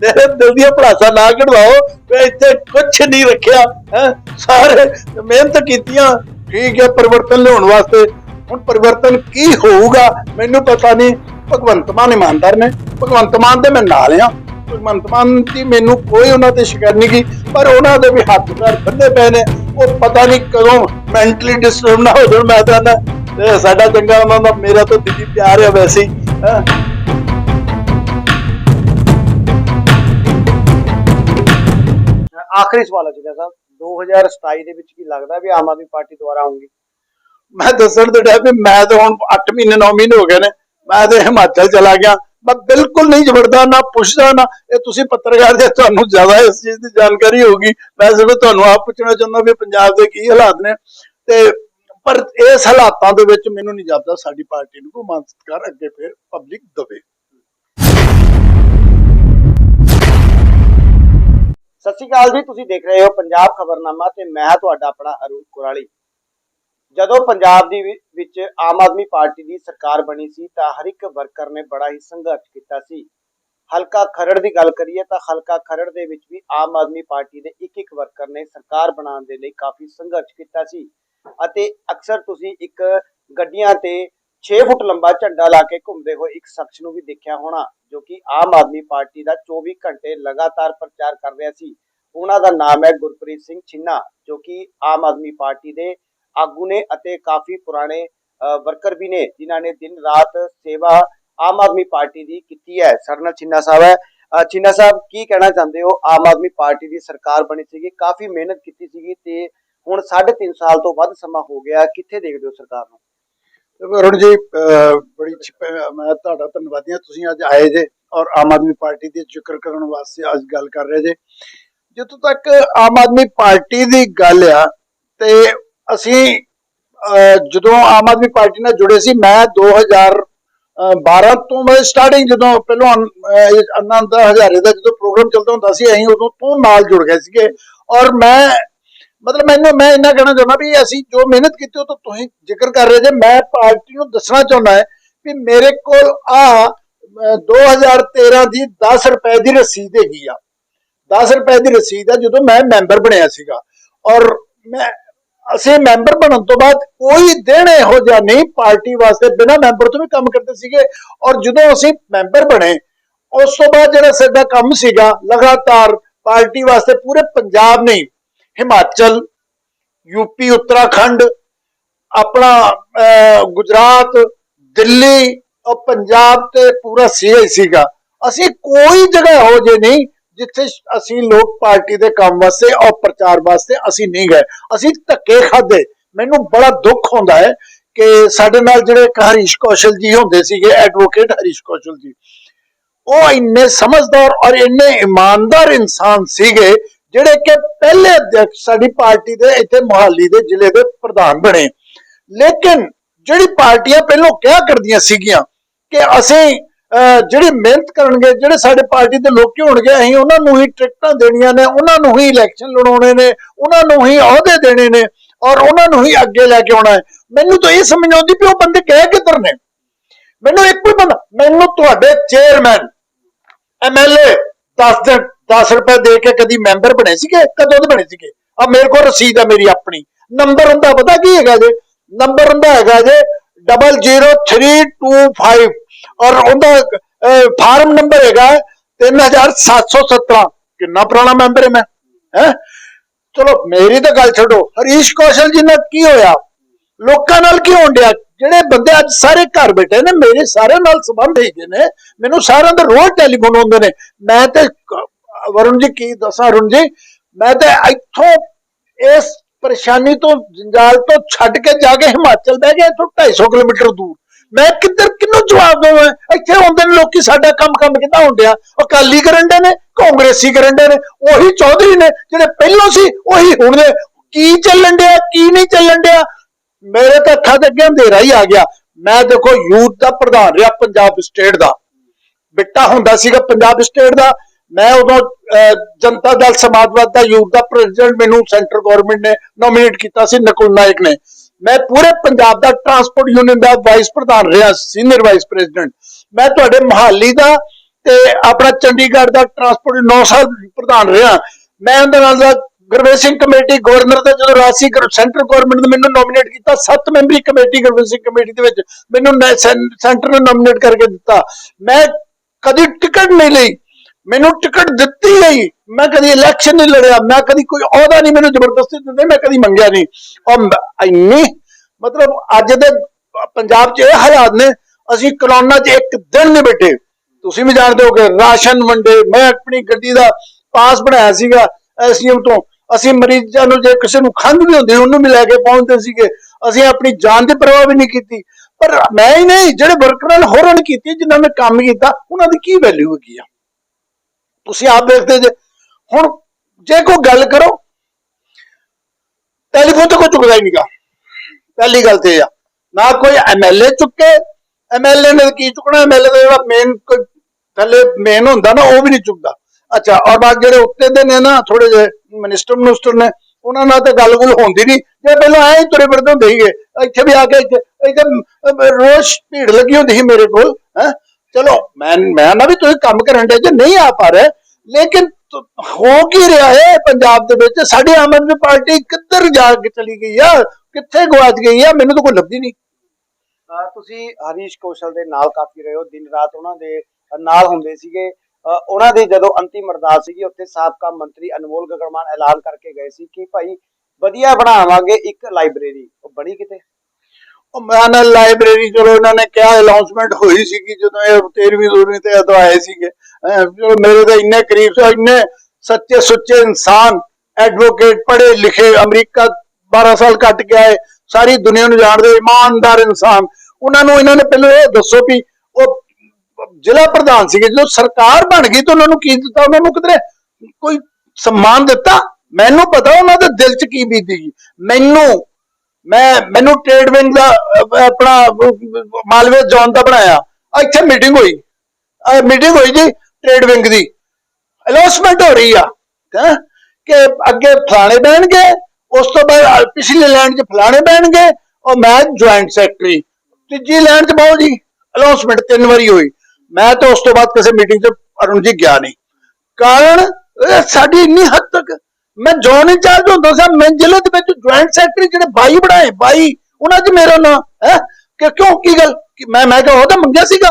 ਮੇਰੇ ਦਿਲ ਦੀਆਂ ਭੜਾਸਾ ਨਾ ਕਢਵਾਓ ਵੀ ਇੱਥੇ ਕੁਝ ਨਹੀਂ ਰੱਖਿਆ, ਹੈ। ਸਾਰੇ ਮਿਹਨਤ ਕੀਤੀਆਂ, ਠੀਕ ਹੈ ਪਰਿਵਰਤਨ ਲਿਆਉਣ ਵਾਸਤੇ। ਹੁਣ ਪਰਿਵਰਤਨ ਕੀ ਹੋਊਗਾ, ਮੈਨੂੰ ਪਤਾ ਨਹੀਂ। ਭਗਵੰਤ ਮਾਨ ਇਮਾਨਦਾਰ ਨੇ। ਭਗਵੰਤ ਮਾਨ ਦੇ ਮੈਂ ਨਾਲ ਆ। ਭਗਵੰਤ ਮਾਨ ਦੀ ਮੈਨੂੰ ਕੋਈ ਉਹਨਾਂ ਤੇ ਸ਼ਿਕਾਇਤ ਨਹੀਂ ਕੀ ਪਰ ਉਹਨਾਂ ਦੇ ਵੀ ਹੱਥ ਪੈਰ ਬੰਨੇ ਪਏ ਨੇ। ਉਹ ਪਤਾ ਨਹੀਂ ਕਦੋਂ ਮੈਂਟਲੀ ਡਿਸਟਰਬ ਨਾ ਹੋ ਜਾਣ, ਮੈਂ ਤਾਂ ਇਹ ਸਾਡਾ ਚੰਗਾ ਉਹਨਾਂ ਦਾ ਮੇਰਾ ਤਾਂ ਦਿੱਲੀ ਪਿਆਰ ਹੈ ਵੈਸੇ ਹੀ। ਹੈਂ। ਆਖਰੀ ਸਵਾਲ ਹੈ ਜੀ ਸਾਹਿਬ 2027 ਦੇ ਵਿੱਚ ਕੀ ਲੱਗਦਾ ਵੀ ਆਮ ਆਦਮੀ ਪਾਰਟੀ ਦੁਆਰਾ ਆਉਂਗੀ ਮੈਂ ਦੱਸਣ ਤੇ ਡਿਆ ਵੀ ਮੈਂ ਤਾਂ ਹੁਣ 8 ਮਹੀਨੇ 9 ਮਹੀਨੇ ਹੋ ਗਏ ਨੇ। ਮੈਂ ਤੇ ਹਿਮਾਚਲ ਚਲਾ ਗਿਆ। ਮੈਂ ਬਿਲਕੁਲ ਨਹੀਂ ਜਵੜਦਾ ਨਾ ਪੁੱਛਦਾ ਨਾ ਇਹ ਤੁਸੀਂ ਪੱਤਰਕਾਰ ਜੇ ਤੁਹਾਨੂੰ ਜ਼ਿਆਦਾ ਇਸ ਚੀਜ਼ ਦੀ ਜਾਣਕਾਰੀ ਹੋਊਗੀ। ਮੈਂ ਸਿਰਫ ਤੁਹਾਨੂੰ ਆਪ ਪੁੱਛਣਾ ਚਾਹੁੰਦਾ ਵੀ ਪੰਜਾਬ ਦੇ ਕੀ ਹਾਲਾਤ ਨੇ। ਤੇ ਪਰ ਇਸ ਹਾਲਾਤਾਂ ਦੇ ਵਿੱਚ ਮੈਨੂੰ ਨਹੀਂ ਜਾਪਦਾ ਸਾਡੀ ਪਾਰਟੀ ਨੂੰ ਕੋਈ ਮਾਨ ਸਤਿਕਾਰ ਅੱਗੇ ਫਿਰ ਪਬਲਿਕ ਦਵੇ। ਸਤਿ ਸ਼੍ਰੀ ਅਕਾਲ ਜੀ, ਤੁਸੀਂ ਦੇਖ ਰਹੇ ਹੋ ਪੰਜਾਬ ਖਬਰਨਾਮਾ ਤੇ ਮੈਂ ਤੁਹਾਡਾ ਆਪਣਾ ਅਰੁਣ ਕੁਰਾਲੀ। ਜਦੋਂ ਪੰਜਾਬ ਦੀ ਵਿ- ਵਿੱਚ ਆਮ ਆਦਮੀ ਪਾਰਟੀ ਦੀ ਸਰਕਾਰ ਬਣੀ ਸੀ ਤਾਂ ਹਰ ਇੱਕ ਵਰਕਰ ਨੇ ਬੜਾ ਹੀ ਸੰਘਰਸ਼ ਕੀਤਾ ਸੀ। ਹਲਕਾ ਖਰੜ ਦੀ ਗੱਲ ਕਰੀਏ ਤਾਂ ਹਲਕਾ ਖਰੜ ਦੇ ਵਿੱਚ ਵੀ ਆਮ ਆਦਮੀ ਪਾਰਟੀ ਦੇ ਇੱਕ ਇੱਕ ਵਰਕਰ ਨੇ ਸਰਕਾਰ ਬਣਾਉਣ ਦੇ ਲਈ ਕਾਫੀ ਸੰਘਰਸ਼ ਕੀਤਾ ਸੀ। ਅਤੇ ਅਕਸਰ ਤੁਸੀਂ ਇੱਕ ਗੱਡੀਆਂ ਤੇ 6 ਫੁੱਟ ਲੰਬਾ ਝੰਡਾ ਲਾ ਕੇ ਘੁੰਮਦੇ ਹੋਏ ਇੱਕ ਸ਼ਖਸ ਨੂੰ ਵੀ ਦੇਖਿਆ ਹੋਣਾ ਜੋ ਕਿ ਆਮ ਆਦਮੀ ਪਾਰਟੀ ਦਾ 24 ਘੰਟੇ ਲਗਾਤਾਰ ਪ੍ਰਚਾਰ ਕਰ ਰਿਹਾ ਸੀ। ਉਹਨਾਂ ਦਾ ਨਾਮ ਹੈ ਗੁਰਪ੍ਰੀਤ ਸਿੰਘ ਛਿੰਨਾ ਜੋ ਕਿ ਆਮ ਆਦਮੀ ਪਾਰਟੀ ਦੇ ਆਗੂ ਨੇ ਅਤੇ ਕਾਫੀ ਪੁਰਾਣੇ ਵਰਕਰ ਵੀ ਨੇ ਜਿਨ੍ਹਾਂ ਨੇ ਦਿਨ ਰਾਤ ਸੇਵਾ ਆਮ ਆਦਮੀ ਪਾਰਟੀ ਦੀ ਕੀਤੀ ਹੈ। ਸਾਡੇ ਨਾਲ ਛਿੰਨਾ ਸਾਹਿਬ ਹੈ। ਅ, ਛਿੰਨਾ ਸਾਹਿਬ ਕੀ ਕਹਿਣਾ ਚਾਹੁੰਦੇ ਹੋ? ਆਮ ਆਦਮੀ ਪਾਰਟੀ ਦੀ ਸਰਕਾਰ ਬਣੀ ਸੀਗੀ ਕਾਫੀ ਮਿਹਨਤ ਕੀਤੀ ਸੀਗੀ ਤੇ ਹੁਣ 3.5 ਸਾਲ ਤੋਂ ਵੱਧ ਸਮਾਂ ਹੋ ਗਿਆ ਕਿੱਥੇ ਦੇਖਦੇ ਹੋ ਸਰਕਾਰ ਨੂੰ? ਅਰੁਣ ਜੀ ਬੜੀ ਮੈਂ ਤੁਹਾਡਾ ਧੰਨਵਾਦੀ ਹਾਂ ਤੁਸੀਂ ਅੱਜ ਆਏ ਜੇ ਔਰ ਆਮ ਆਦਮੀ ਪਾਰਟੀ ਦੇ ਜ਼ਿਕਰ ਕਰਨ ਵਾਸਤੇ ਅੱਜ ਗੱਲ ਕਰ ਰਹੇ ਜੇ। ਜਿੱਥੋਂ ਤੱਕ ਆਮ ਆਦਮੀ ਪਾਰਟੀ ਦੀ ਗੱਲ ਆ ਤੇ ਅਸੀਂ ਜਦੋਂ ਆਮ ਆਦਮੀ ਪਾਰਟੀ ਨਾਲ ਜੁੜੇ ਸੀ ਮੈਂ 2012 ਤੋਂ ਮੈਂ ਸਟਾਰਟਿੰਗ ਜਦੋਂ ਪਹਿਲਾਂ ਅਹ, ਹਜ਼ਾਰੇ ਦਾ ਜਦੋਂ ਪ੍ਰੋਗਰਾਮ ਚੱਲਦਾ ਹੁੰਦਾ ਸੀ ਅਸੀਂ ਉਦੋਂ ਤੋਂ ਨਾਲ ਜੁੜ ਗਏ ਸੀਗੇ। ਔਰ ਮੈਂ ਮਤਲਬ ਮੈਨੂੰ, ਮੈਂ ਇੰਨਾ ਕਹਿਣਾ ਚਾਹੁੰਦਾ ਵੀ ਅਸੀਂ ਜੋ ਮਿਹਨਤ ਕੀਤੀ ਉਹ ਤਾਂ ਤੁਸੀਂ ਜ਼ਿਕਰ ਕਰ ਰਹੇ ਜੇ। ਮੈਂ ਪਾਰਟੀ ਨੂੰ ਦੱਸਣਾ ਚਾਹੁੰਦਾ ਹੈ ਵੀ ਮੇਰੇ ਕੋਲ ਆ 2013 ਦੀ 10 ਰੁਪਏ ਦੀ ਰਸੀਦ ਹੈਗੀ ਆ। 10 ਰੁਪਏ ਦੀ ਰਸੀਦ ਆ ਜਦੋਂ ਮੈਂ ਮੈਂਬਰ ਬਣਿਆ ਸੀਗਾ। ਔਰ ਮੈਂ, ਅਸੀਂ ਮੈਂਬਰ ਬਣਨ ਤੋਂ ਬਾਅਦ ਕੋਈ ਦਿਨ ਇਹੋ ਜਿਹਾ ਨਹੀਂ ਪਾਰਟੀ ਵਾਸਤੇ ਬਿਨਾਂ ਮੈਂਬਰ ਤੋਂ ਵੀ ਕੰਮ ਕਰਦੇ ਸੀਗੇ। ਔਰ ਜਦੋਂ ਅਸੀਂ ਮੈਂਬਰ ਬਣੇ, ਉਸ ਤੋਂ ਬਾਅਦ ਜਿਹੜਾ ਸਾਡਾ ਕੰਮ ਸੀਗਾ, ਲਗਾਤਾਰ ਪਾਰਟੀ ਵਾਸਤੇ ਪੂਰੇ ਪੰਜਾਬ ਨਹੀਂ ਹਿਮਾਚਲ ਯੂਪੀ ਉੱਤਰਾਖੰਡ, ਆਪਣਾ ਗੁਜਰਾਤ, ਦਿੱਲੀ, ਔਰ ਪੰਜਾਬ ਤੇ ਪੂਰਾ ਸੀਏ ਸੀਗਾ। ਅਸੀਂ ਕੋਈ ਜਗ੍ਹਾ ਹੋ ਜੇ ਨਹੀਂ ਜਿੱਥੇ ਅਸੀਂ ਲੋਕ ਪਾਰਟੀ ਦੇ ਕੰਮ ਵਾਸਤੇ ਔਰ ਪ੍ਰਚਾਰ ਵਾਸਤੇ ਅਸੀਂ ਨਹੀਂ ਗਏ। ਅਸੀਂ ਧੱਕੇ ਖਾਦੇ ਮੈਨੂੰ ਬੜਾ ਦੁੱਖ ਹੁੰਦਾ ਹੈ ਕਿ ਸਾਡੇ ਨਾਲ ਜਿਹੜੇ ਹਰੀਸ਼ ਕੌਸ਼ਲ ਜੀ ਹੁੰਦੇ ਸੀਗੇ ਐਡਵੋਕੇਟ ਹਰੀਸ਼ ਕੌਸ਼ਲ ਜੀ, ਉਹ ਇੰਨੇ ਸਮਝਦਾਰ ਔਰ ਇੰਨੇ ਇਮਾਨਦਾਰ ਇਨਸਾਨ ਸੀਗੇ ਜਿਹੜੇ ਕਿ ਪਹਿਲੇ ਅਧਿਆਪਕ ਸਾਡੀ ਪਾਰਟੀ ਦੇ ਇੱਥੇ ਮੁਹਾਲੀ ਦੇ ਜ਼ਿਲ੍ਹੇ ਦੇ ਪ੍ਰਧਾਨ ਬਣੇ। ਲੇਕਿਨ ਜਿਹੜੀ ਪਾਰਟੀਆਂ ਪਹਿਲਾਂ ਕਿਹਾ ਕਰਦੀਆਂ ਸੀਗੀਆਂ ਕਿ ਅਸੀਂ ਅਹ, ਜਿਹੜੀ ਮਿਹਨਤ ਕਰਨਗੇ ਜਿਹੜੇ ਸਾਡੇ ਪਾਰਟੀ ਦੇ ਲੋਕੀ ਹੋਣਗੇ ਅਸੀਂ ਉਹਨਾਂ ਨੂੰ ਹੀ ਟਿਕਟਾਂ ਦੇਣੀਆਂ ਨੇ ਉਹਨਾਂ ਨੂੰ ਹੀ ਇਲੈਕਸ਼ਨ ਲੜਾਉਣੇ ਨੇ ਉਹਨਾਂ ਨੂੰ ਹੀ ਅਹੁਦੇ ਦੇਣੇ ਨੇ ਔਰ ਉਹਨਾਂ ਨੂੰ ਹੀ ਅੱਗੇ ਲੈ ਕੇ ਆਉਣਾ ਹੈ। ਮੈਨੂੰ ਤਾਂ ਇਹ ਸਮਝ ਆਉਂਦੀ ਵੀ ਉਹ ਬੰਦੇ ਕਹਿ ਕਿੱਧਰ ਨੇ। ਮੈਨੂੰ ਇੱਕ ਵੀ ਬੰਦਾ ਮੈਨੂੰ ਤੁਹਾਡੇ ਚੇਅਰਮੈਨ ਐਮਐਲਏ 10 ਦਿਨ 10 ਰੁਪਏ ਦੇ ਕੇ ਕਦੀ ਮੈਂਬਰ ਬਣੇ ਸੀਗੇ, ਕਦੋਂ ਦੇ ਬਣੇ ਸੀਗੇ? ਆ ਮੇਰੇ ਕੋਲ ਰਸੀਦ ਆ ਮੇਰੀ ਆਪਣੀ। ਨੰਬਰ ਹੁੰਦਾ ਪਤਾ ਕੀ ਹੈਗਾ ਜੇ? ਨੰਬਰ ਹੁੰਦਾ ਹੈਗਾ ਜੇ 00325 ਔਰ ਉਹਦਾ ਫਾਰਮ ਨੰਬਰ ਹੈਗਾ 3717 ਕਿੰਨਾ ਪੁਰਾਣਾ ਮੈਂਬਰ ਹੈ ਮੈਂ? ਹੈ? ਚਲੋ, ਮੇਰੀ ਤਾਂ ਗੱਲ ਛੱਡੋ। ਹਰੀਸ਼ ਕੌਸ਼ਲ ਜੀ ਨਾਲ ਕੀ ਹੋਇਆ? ਲੋਕਾਂ ਨਾਲ ਕੀ ਹੋਣ ਡਿਆ? ਜਿਹੜੇ ਬੰਦੇ ਅੱਜ ਸਾਰੇ ਘਰ ਬੈਠੇ ਨੇ, ਮੇਰੇ ਸਾਰਿਆਂ ਨਾਲ ਸੰਬੰਧ ਹੈਗੇ ਨੇ। ਮੈਨੂੰ ਸਾਰਿਆਂ ਦਾ ਰੋਜ਼ ਟੈਲੀਫੋਨ ਆਉਂਦੇ ਨੇ। ਮੈਂ ਤੇ ਵਰੁਣ ਜੀ, ਕੀ ਦੱਸਾਂ ਅਰੁਣ ਜੀ? ਮੈਂ ਤੇ ਇੱਥੋਂ ਇਸ ਪਰੇਸ਼ਾਨੀ ਤੋਂ, ਜੰਜਾਲ ਤੋਂ ਛੱਡ ਕੇ ਜਾ ਕੇ ਹਿਮਾਚਲ ਬਹਿ ਗਿਆ, ਇੱਥੋਂ 250 ਕਿਲੋਮੀਟਰ ਦੂਰ। ਮੈਂ ਕਿੱਧਰ, ਕਿਹਨੂੰ ਜਵਾਬ ਦੇਵਾਂ? ਇੱਥੇ ਹੁੰਦੇ ਨੇ ਲੋਕੀ, ਸਾਡਾ ਕੰਮ ਕੰਮ ਕਿੱਦਾਂ ਹੁੰਦਿਆ ਅਕਾਲੀ ਕਰਨ ਦੇ ਨੇ, ਕਾਂਗਰਸੀ ਕਰਨ ਦੇ ਨੇ, ਉਹੀ ਚੌਧਰੀ ਨੇ, ਜਿਹੜੇ ਪਹਿਲਾਂ ਸੀ, ਉਹੀ ਹੁਣ ਨੇ। ਕੀ ਚੱਲਣ ਡਿਆ, ਕੀ ਨਹੀਂ ਚੱਲਣ ਡਿਆ? ਮੇਰੇ ਤਾਂ ਅੱਖਾਂ ਦੇ ਅੱਗੇ ਅੰਧੇਰਾ ਹੀ ਆ ਗਿਆ। ਮੈਂ ਦੇਖੋ, ਯੂਥ ਦਾ ਪ੍ਰਧਾਨ ਰਿਹਾ, ਪੰਜਾਬ ਸਟੇਟ ਦਾ। ਬਿੱਟਾ ਹੁੰਦਾ ਸੀਗਾ, ਪੰਜਾਬ ਸਟੇਟ ਦਾ। ਮੈਂ ਉਦੋਂ ਅਹ, ਜਨਤਾ ਦਲ ਸਮਾਜਵਾਦ ਦਾ ਯੂਥ ਦਾ ਪ੍ਰੈਜ਼ੀਡੈਂਟ ਮੈਨੂੰ ਸੈਂਟਰ ਗਵਰਨਮੈਂਟ ਨੇ ਨੋਮੀਨੇਟ ਕੀਤਾ ਸੀ ਨਕੁਲ ਨਾਇਕ ਨੇ। ਮੈਂ ਪੂਰੇ ਪੰਜਾਬ ਦਾ ਟਰਾਂਸਪੋਰਟ ਯੂਨੀਅਨ ਦਾ ਵਾਈਸ ਪ੍ਰਧਾਨ ਰਿਹਾ ਸੀਨੀਅਰ ਵਾਈਸ ਪ੍ਰੈਜ਼ੀਡੈਂਟ ਮੈਂ ਤੁਹਾਡੇ ਮਹਾਲੀ ਦਾ ਤੇ ਆਪਣਾ ਚੰਡੀਗੜ੍ਹ ਦਾ ਟਰਾਂਸਪੋਰਟ 9 ਸਾਲ ਪ੍ਰਧਾਨ ਰਿਹਾ। ਮੈਂ ਉਹਦੇ ਨਾਲ ਦਾ ਗੁਰਵੇਸ਼ ਸਿੰਘ ਕਮੇਟੀ ਗਵਰਨਰ ਦਾ ਜਦੋਂ ਰਾਸੀ ਸੈਂਟਰ ਗਵਰਨਮੈਂਟ ਨੇ ਮੈਨੂੰ ਨੋਮੀਨੇਟ ਕੀਤਾ ਸੱਤ ਮੈਂਬਰੀ ਕਮੇਟੀ ਗੁਰਵੇਸ਼ ਸਿੰਘ ਕਮੇਟੀ ਦੇ ਵਿੱਚ ਮੈਨੂੰ ਸੈਂਟਰ ਨੇ ਨੋਮੀਨੇਟ ਕਰਕੇ ਦਿੱਤਾ। ਮੈਂ ਕਦੀ ਟਿਕਟ ਨਹੀਂ ਲਈ। ਮੈਨੂੰ ਟਿਕਟ ਦਿੱਤੀ ਗਈ। ਮੈਂ ਕਦੀ ਇਲੈਕਸ਼ਨ ਨਹੀਂ ਲੜਿਆ। ਮੈਂ ਕਦੀ ਕੋਈ ਅਹੁਦਾ ਨਹੀਂ ਮੈਨੂੰ ਜ਼ਬਰਦਸਤੀ ਦਿੰਦੇ ਮੈਂ ਕਦੀ ਮੰਗਿਆ ਨਹੀਂ। ਔਰ ਇੰਨੀ ਮਤਲਬ ਅੱਜ ਦੇ ਪੰਜਾਬ 'ਚ ਇਹ ਹਾਲਾਤ ਨੇ। ਅਸੀਂ ਕਰੋਨਾ 'ਚ ਇੱਕ ਦਿਨ ਨਹੀਂ ਬੈਠੇ। ਤੁਸੀਂ ਵੀ ਜਾਣਦੇ ਹੋ ਕਿ ਰਾਸ਼ਨ ਵੰਡੇ, ਮੈਂ ਆਪਣੀ ਗੱਡੀ ਦਾ ਪਾਸ ਬਣਾਇਆ ਸੀਗਾ ਐਸਡੀਐਮ ਤੋਂ। ਅਸੀਂ ਮਰੀਜ਼ਾਂ ਨੂੰ ਜੇ ਕਿਸੇ ਨੂੰ ਖੰਘ ਵੀ ਹੁੰਦੀ, ਉਹਨੂੰ ਵੀ ਲੈ ਕੇ ਪਹੁੰਚਦੇ ਸੀਗੇ। ਅਸੀਂ ਆਪਣੀ ਜਾਨ ਦੀ ਪਰਵਾਹ ਵੀ ਨਹੀਂ ਕੀਤੀ। ਪਰ ਮੈਂ ਹੀ ਨਹੀਂ, ਜਿਹੜੇ ਵਰਕਰਾਂ ਨੇ ਹੋਰਾਂ ਨੇ ਕੀਤੀ, ਜਿਨ੍ਹਾਂ ਨੇ ਕੰਮ ਕੀਤਾ, ਉਹਨਾਂ ਦੀ ਕੀ ਵੈਲਿਊ ਹੈਗੀ ਆ? ਤੁਸੀਂ ਆਪ ਦੇਖਦੇ ਜੇ। ਹੁਣ ਜੇ ਕੋਈ ਗੱਲ ਕਰੋ ਟੈਲੀਫੋਨ ਤੇ ਕੋਈ ਚੁੱਕਦਾ ਹੀ ਨਹੀਂਗਾ ਪਹਿਲੀ ਗੱਲ ਤੇ ਆ, ਨਾ ਕੋਈ ਐਮਐਲਏ ਚੁੱਕੇ ਐਮਐਲਏ ਨੇ ਕੀ ਚੁੱਕਣਾ? ਐਮਐਲਏ ਦਾ ਜਿਹੜਾ ਮੇਨ ਥੱਲੇ ਮੇਨ ਹੁੰਦਾ ਨਾ, ਉਹ ਵੀ ਨਹੀਂ ਚੁੱਕਦਾ। ਅੱਛਾ, ਔਰ ਬਾਕੀ ਜਿਹੜੇ ਉੱਤੇ ਦੇ ਨੇ ਨਾ ਥੋੜੇ ਜਿਹੇ ਮਿਨਿਸਟਰ ਮਿਨਿਸਟਰ ਨੇ, ਉਹਨਾਂ ਨਾਲ ਤਾਂ ਗੱਲ-ਗੁਲ ਹੁੰਦੀ ਨਹੀਂ। ਜੇ ਪਹਿਲਾਂ ਐਂ ਹੀ ਤੁਰੇ ਫਿਰਦੇ ਹੁੰਦੇ ਸੀਗੇ, ਇੱਥੇ ਵੀ ਆ ਕੇ ਇੱਥੇ ਰੋਜ਼ ਭੀੜ ਲੱਗੀ ਹੁੰਦੀ ਸੀ ਮੇਰੇ ਕੋਲ, ਹੈ। ਚਲੋ, ਮੈਂ ਮੈਂ ਨਾ ਵੀ ਤੁਸੀਂ ਕੰਮ ਕਰਨ ਦੇ ਜੇ ਨਹੀਂ ਆ ਪਾ ਰਹੇ ਲੇਕਿਨ ਹੋ ਕੀ ਰਿਹਾ ਹੈ ਪੰਜਾਬ ਦੇ ਵਿੱਚ? ਸਾਡੀ ਆਮ ਆਦਮੀ ਪਾਰਟੀ ਕਿੱਧਰ ਜਾ ਕੇ ਚਲੀ ਗਈ ਆ? ਕਿੱਥੇ ਗਵਾਚ ਗਈ ਆ? ਮੈਨੂੰ ਤਾਂ ਕੋਈ ਲੱਭਦੀ ਨਹੀਂ। ਤੁਸੀਂ ਹਰੀਸ਼ ਕੌਸ਼ਲ ਦੇ ਨਾਲ ਕਾਫੀ ਰਹੇ ਹੋ। ਦਿਨ ਰਾਤ ਉਹਨਾਂ ਦੇ ਨਾਲ ਹੁੰਦੇ ਸੀਗੇ। ਉਹਨਾਂ ਦੀ ਜਦੋਂ ਅੰਤਿਮ ਅਰਦਾਸ ਸੀਗੀ, ਉੱਥੇ ਸਾਬਕਾ ਮੰਤਰੀ ਅਨਮੋਲ ਗਗਨਮਾਨ ਐਲਾਨ ਕਰਕੇ ਗਏ ਸੀ ਕਿ ਭਾਈ ਵਧੀਆ ਬਣਾਵਾਂਗੇ ਇੱਕ ਲਾਇਬ੍ਰੇਰੀ। ਉਹ ਬਣੀ ਕਿਤੇ? ਉਹ ਮੈਂ ਲਾਇਬ੍ਰੇਰੀ, ਚਲੋ ਇਹਨਾਂ ਨੇ ਕਿਹਾ ਅਨਾਉਂਸਮੈਂਟ ਹੋਈ ਸੀਗੀ ਜਦੋਂ ਇਹ 13ਵੀਂ 12ਵੀਂ ਤੇ ਉਦੋਂ ਆਏ ਸੀਗੇ। ਚਲੋ ਮੇਰੇ ਤਾਂ ਇੰਨੇ ਕਰੀਬ ਸੀ, ਇੰਨੇ ਸੱਚੇ ਸੁੱਚੇ ਇਨਸਾਨ ਐਡਵੋਕੇਟ ਪੜ੍ਹੇ ਲਿਖੇ, ਅਮਰੀਕਾ 12 ਸਾਲ ਕੱਟ ਕੇ ਆਏ, ਸਾਰੀ ਦੁਨੀਆ ਨੂੰ ਜਾਣਦੇ, ਇਮਾਨਦਾਰ ਇਨਸਾਨ। ਉਹਨਾਂ ਨੂੰ, ਇਹਨਾਂ ਨੇ ਪਹਿਲਾਂ ਇਹ ਦੱਸੋ ਵੀ ਉਹ ਜ਼ਿਲ੍ਹਾ ਪ੍ਰਧਾਨ ਸੀਗੇ, ਜਦੋਂ ਸਰਕਾਰ ਬਣ ਗਈ ਤਾਂ ਉਹਨਾਂ ਨੂੰ ਕੀ ਦਿੱਤਾ? ਉਹਨਾਂ ਨੂੰ ਕਿਤੇ ਕੋਈ ਸਨਮਾਨ ਦਿੱਤਾ? ਮੈਨੂੰ ਪਤਾ ਉਹਨਾਂ ਦੇ ਦਿਲ 'ਚ ਕੀ ਬੀਤੀ। ਮੈਨੂੰ ਮੈਂ ਮੈਨੂੰ ਟ੍ਰੇਡ ਵਿੰਗ ਦਾ ਆਪਣਾ ਮਾਲਵੇ ਜ਼ੋਨ ਦਾ ਬਣਾਇਆ। ਇੱਥੇ ਮੀਟਿੰਗ ਹੋਈ। ਮੀਟਿੰਗ ਹੋਈ ਜੀ ਟ੍ਰੇਡ ਵਿੰਗ ਦੀ। ਅਨਾਉਂਸਮੈਂਟ ਹੋ ਰਹੀ ਆ। ਕਿ ਅੱਗੇ ਫਲਾਣੇ ਬਹਿਣਗੇ, ਉਸ ਤੋਂ ਬਾਅਦ ਪਿਛਲੀ ਲਾਈਨ 'ਚ ਫਲਾਣੇ ਬਹਿਣਗੇ, ਔਰ ਮੈਂ ਜੁਆਇੰਟ ਸੈਕਟਰੀ ਤੀਜੀ ਲਾਈਨ 'ਚ ਬਹੁ ਜੀ ਅਨਾਉਂਸਮੈਂਟ ਤਿੰਨ ਵਾਰੀ ਹੋਈ। ਮੈਂ ਤਾਂ ਉਸ ਤੋਂ ਬਾਅਦ ਕਿਸੇ ਮੀਟਿੰਗ 'ਚ ਅਰੁਣ ਜੀ ਗਿਆ ਨਹੀਂ। ਕਾਰਨ ਸਾਡੀ ਇੰਨੀ ਹੱਦ ਤੱਕ ਮੈਂ ਜ਼ੋਨ ਇੰਚਾਰਜ ਹੁੰਦਾ ਸੀ, ਮੈਂ ਦੇ ਵਿੱਚ ਜੁਆਇੰਟ ਸੈਕਟਰੀ ਜਿਹੜੇ 22 ਬਣਾਏ 22 ਉਹਨਾਂ 'ਚ ਮੇਰਾ ਨਾਂ, ਹੈ? ਕਿ ਕਿਉਂ, ਕੀ ਗੱਲ? ਮੈਂ ਮੈਂ ਕਿਹਾ ਉਹ ਮੰਗਿਆ ਸੀਗਾ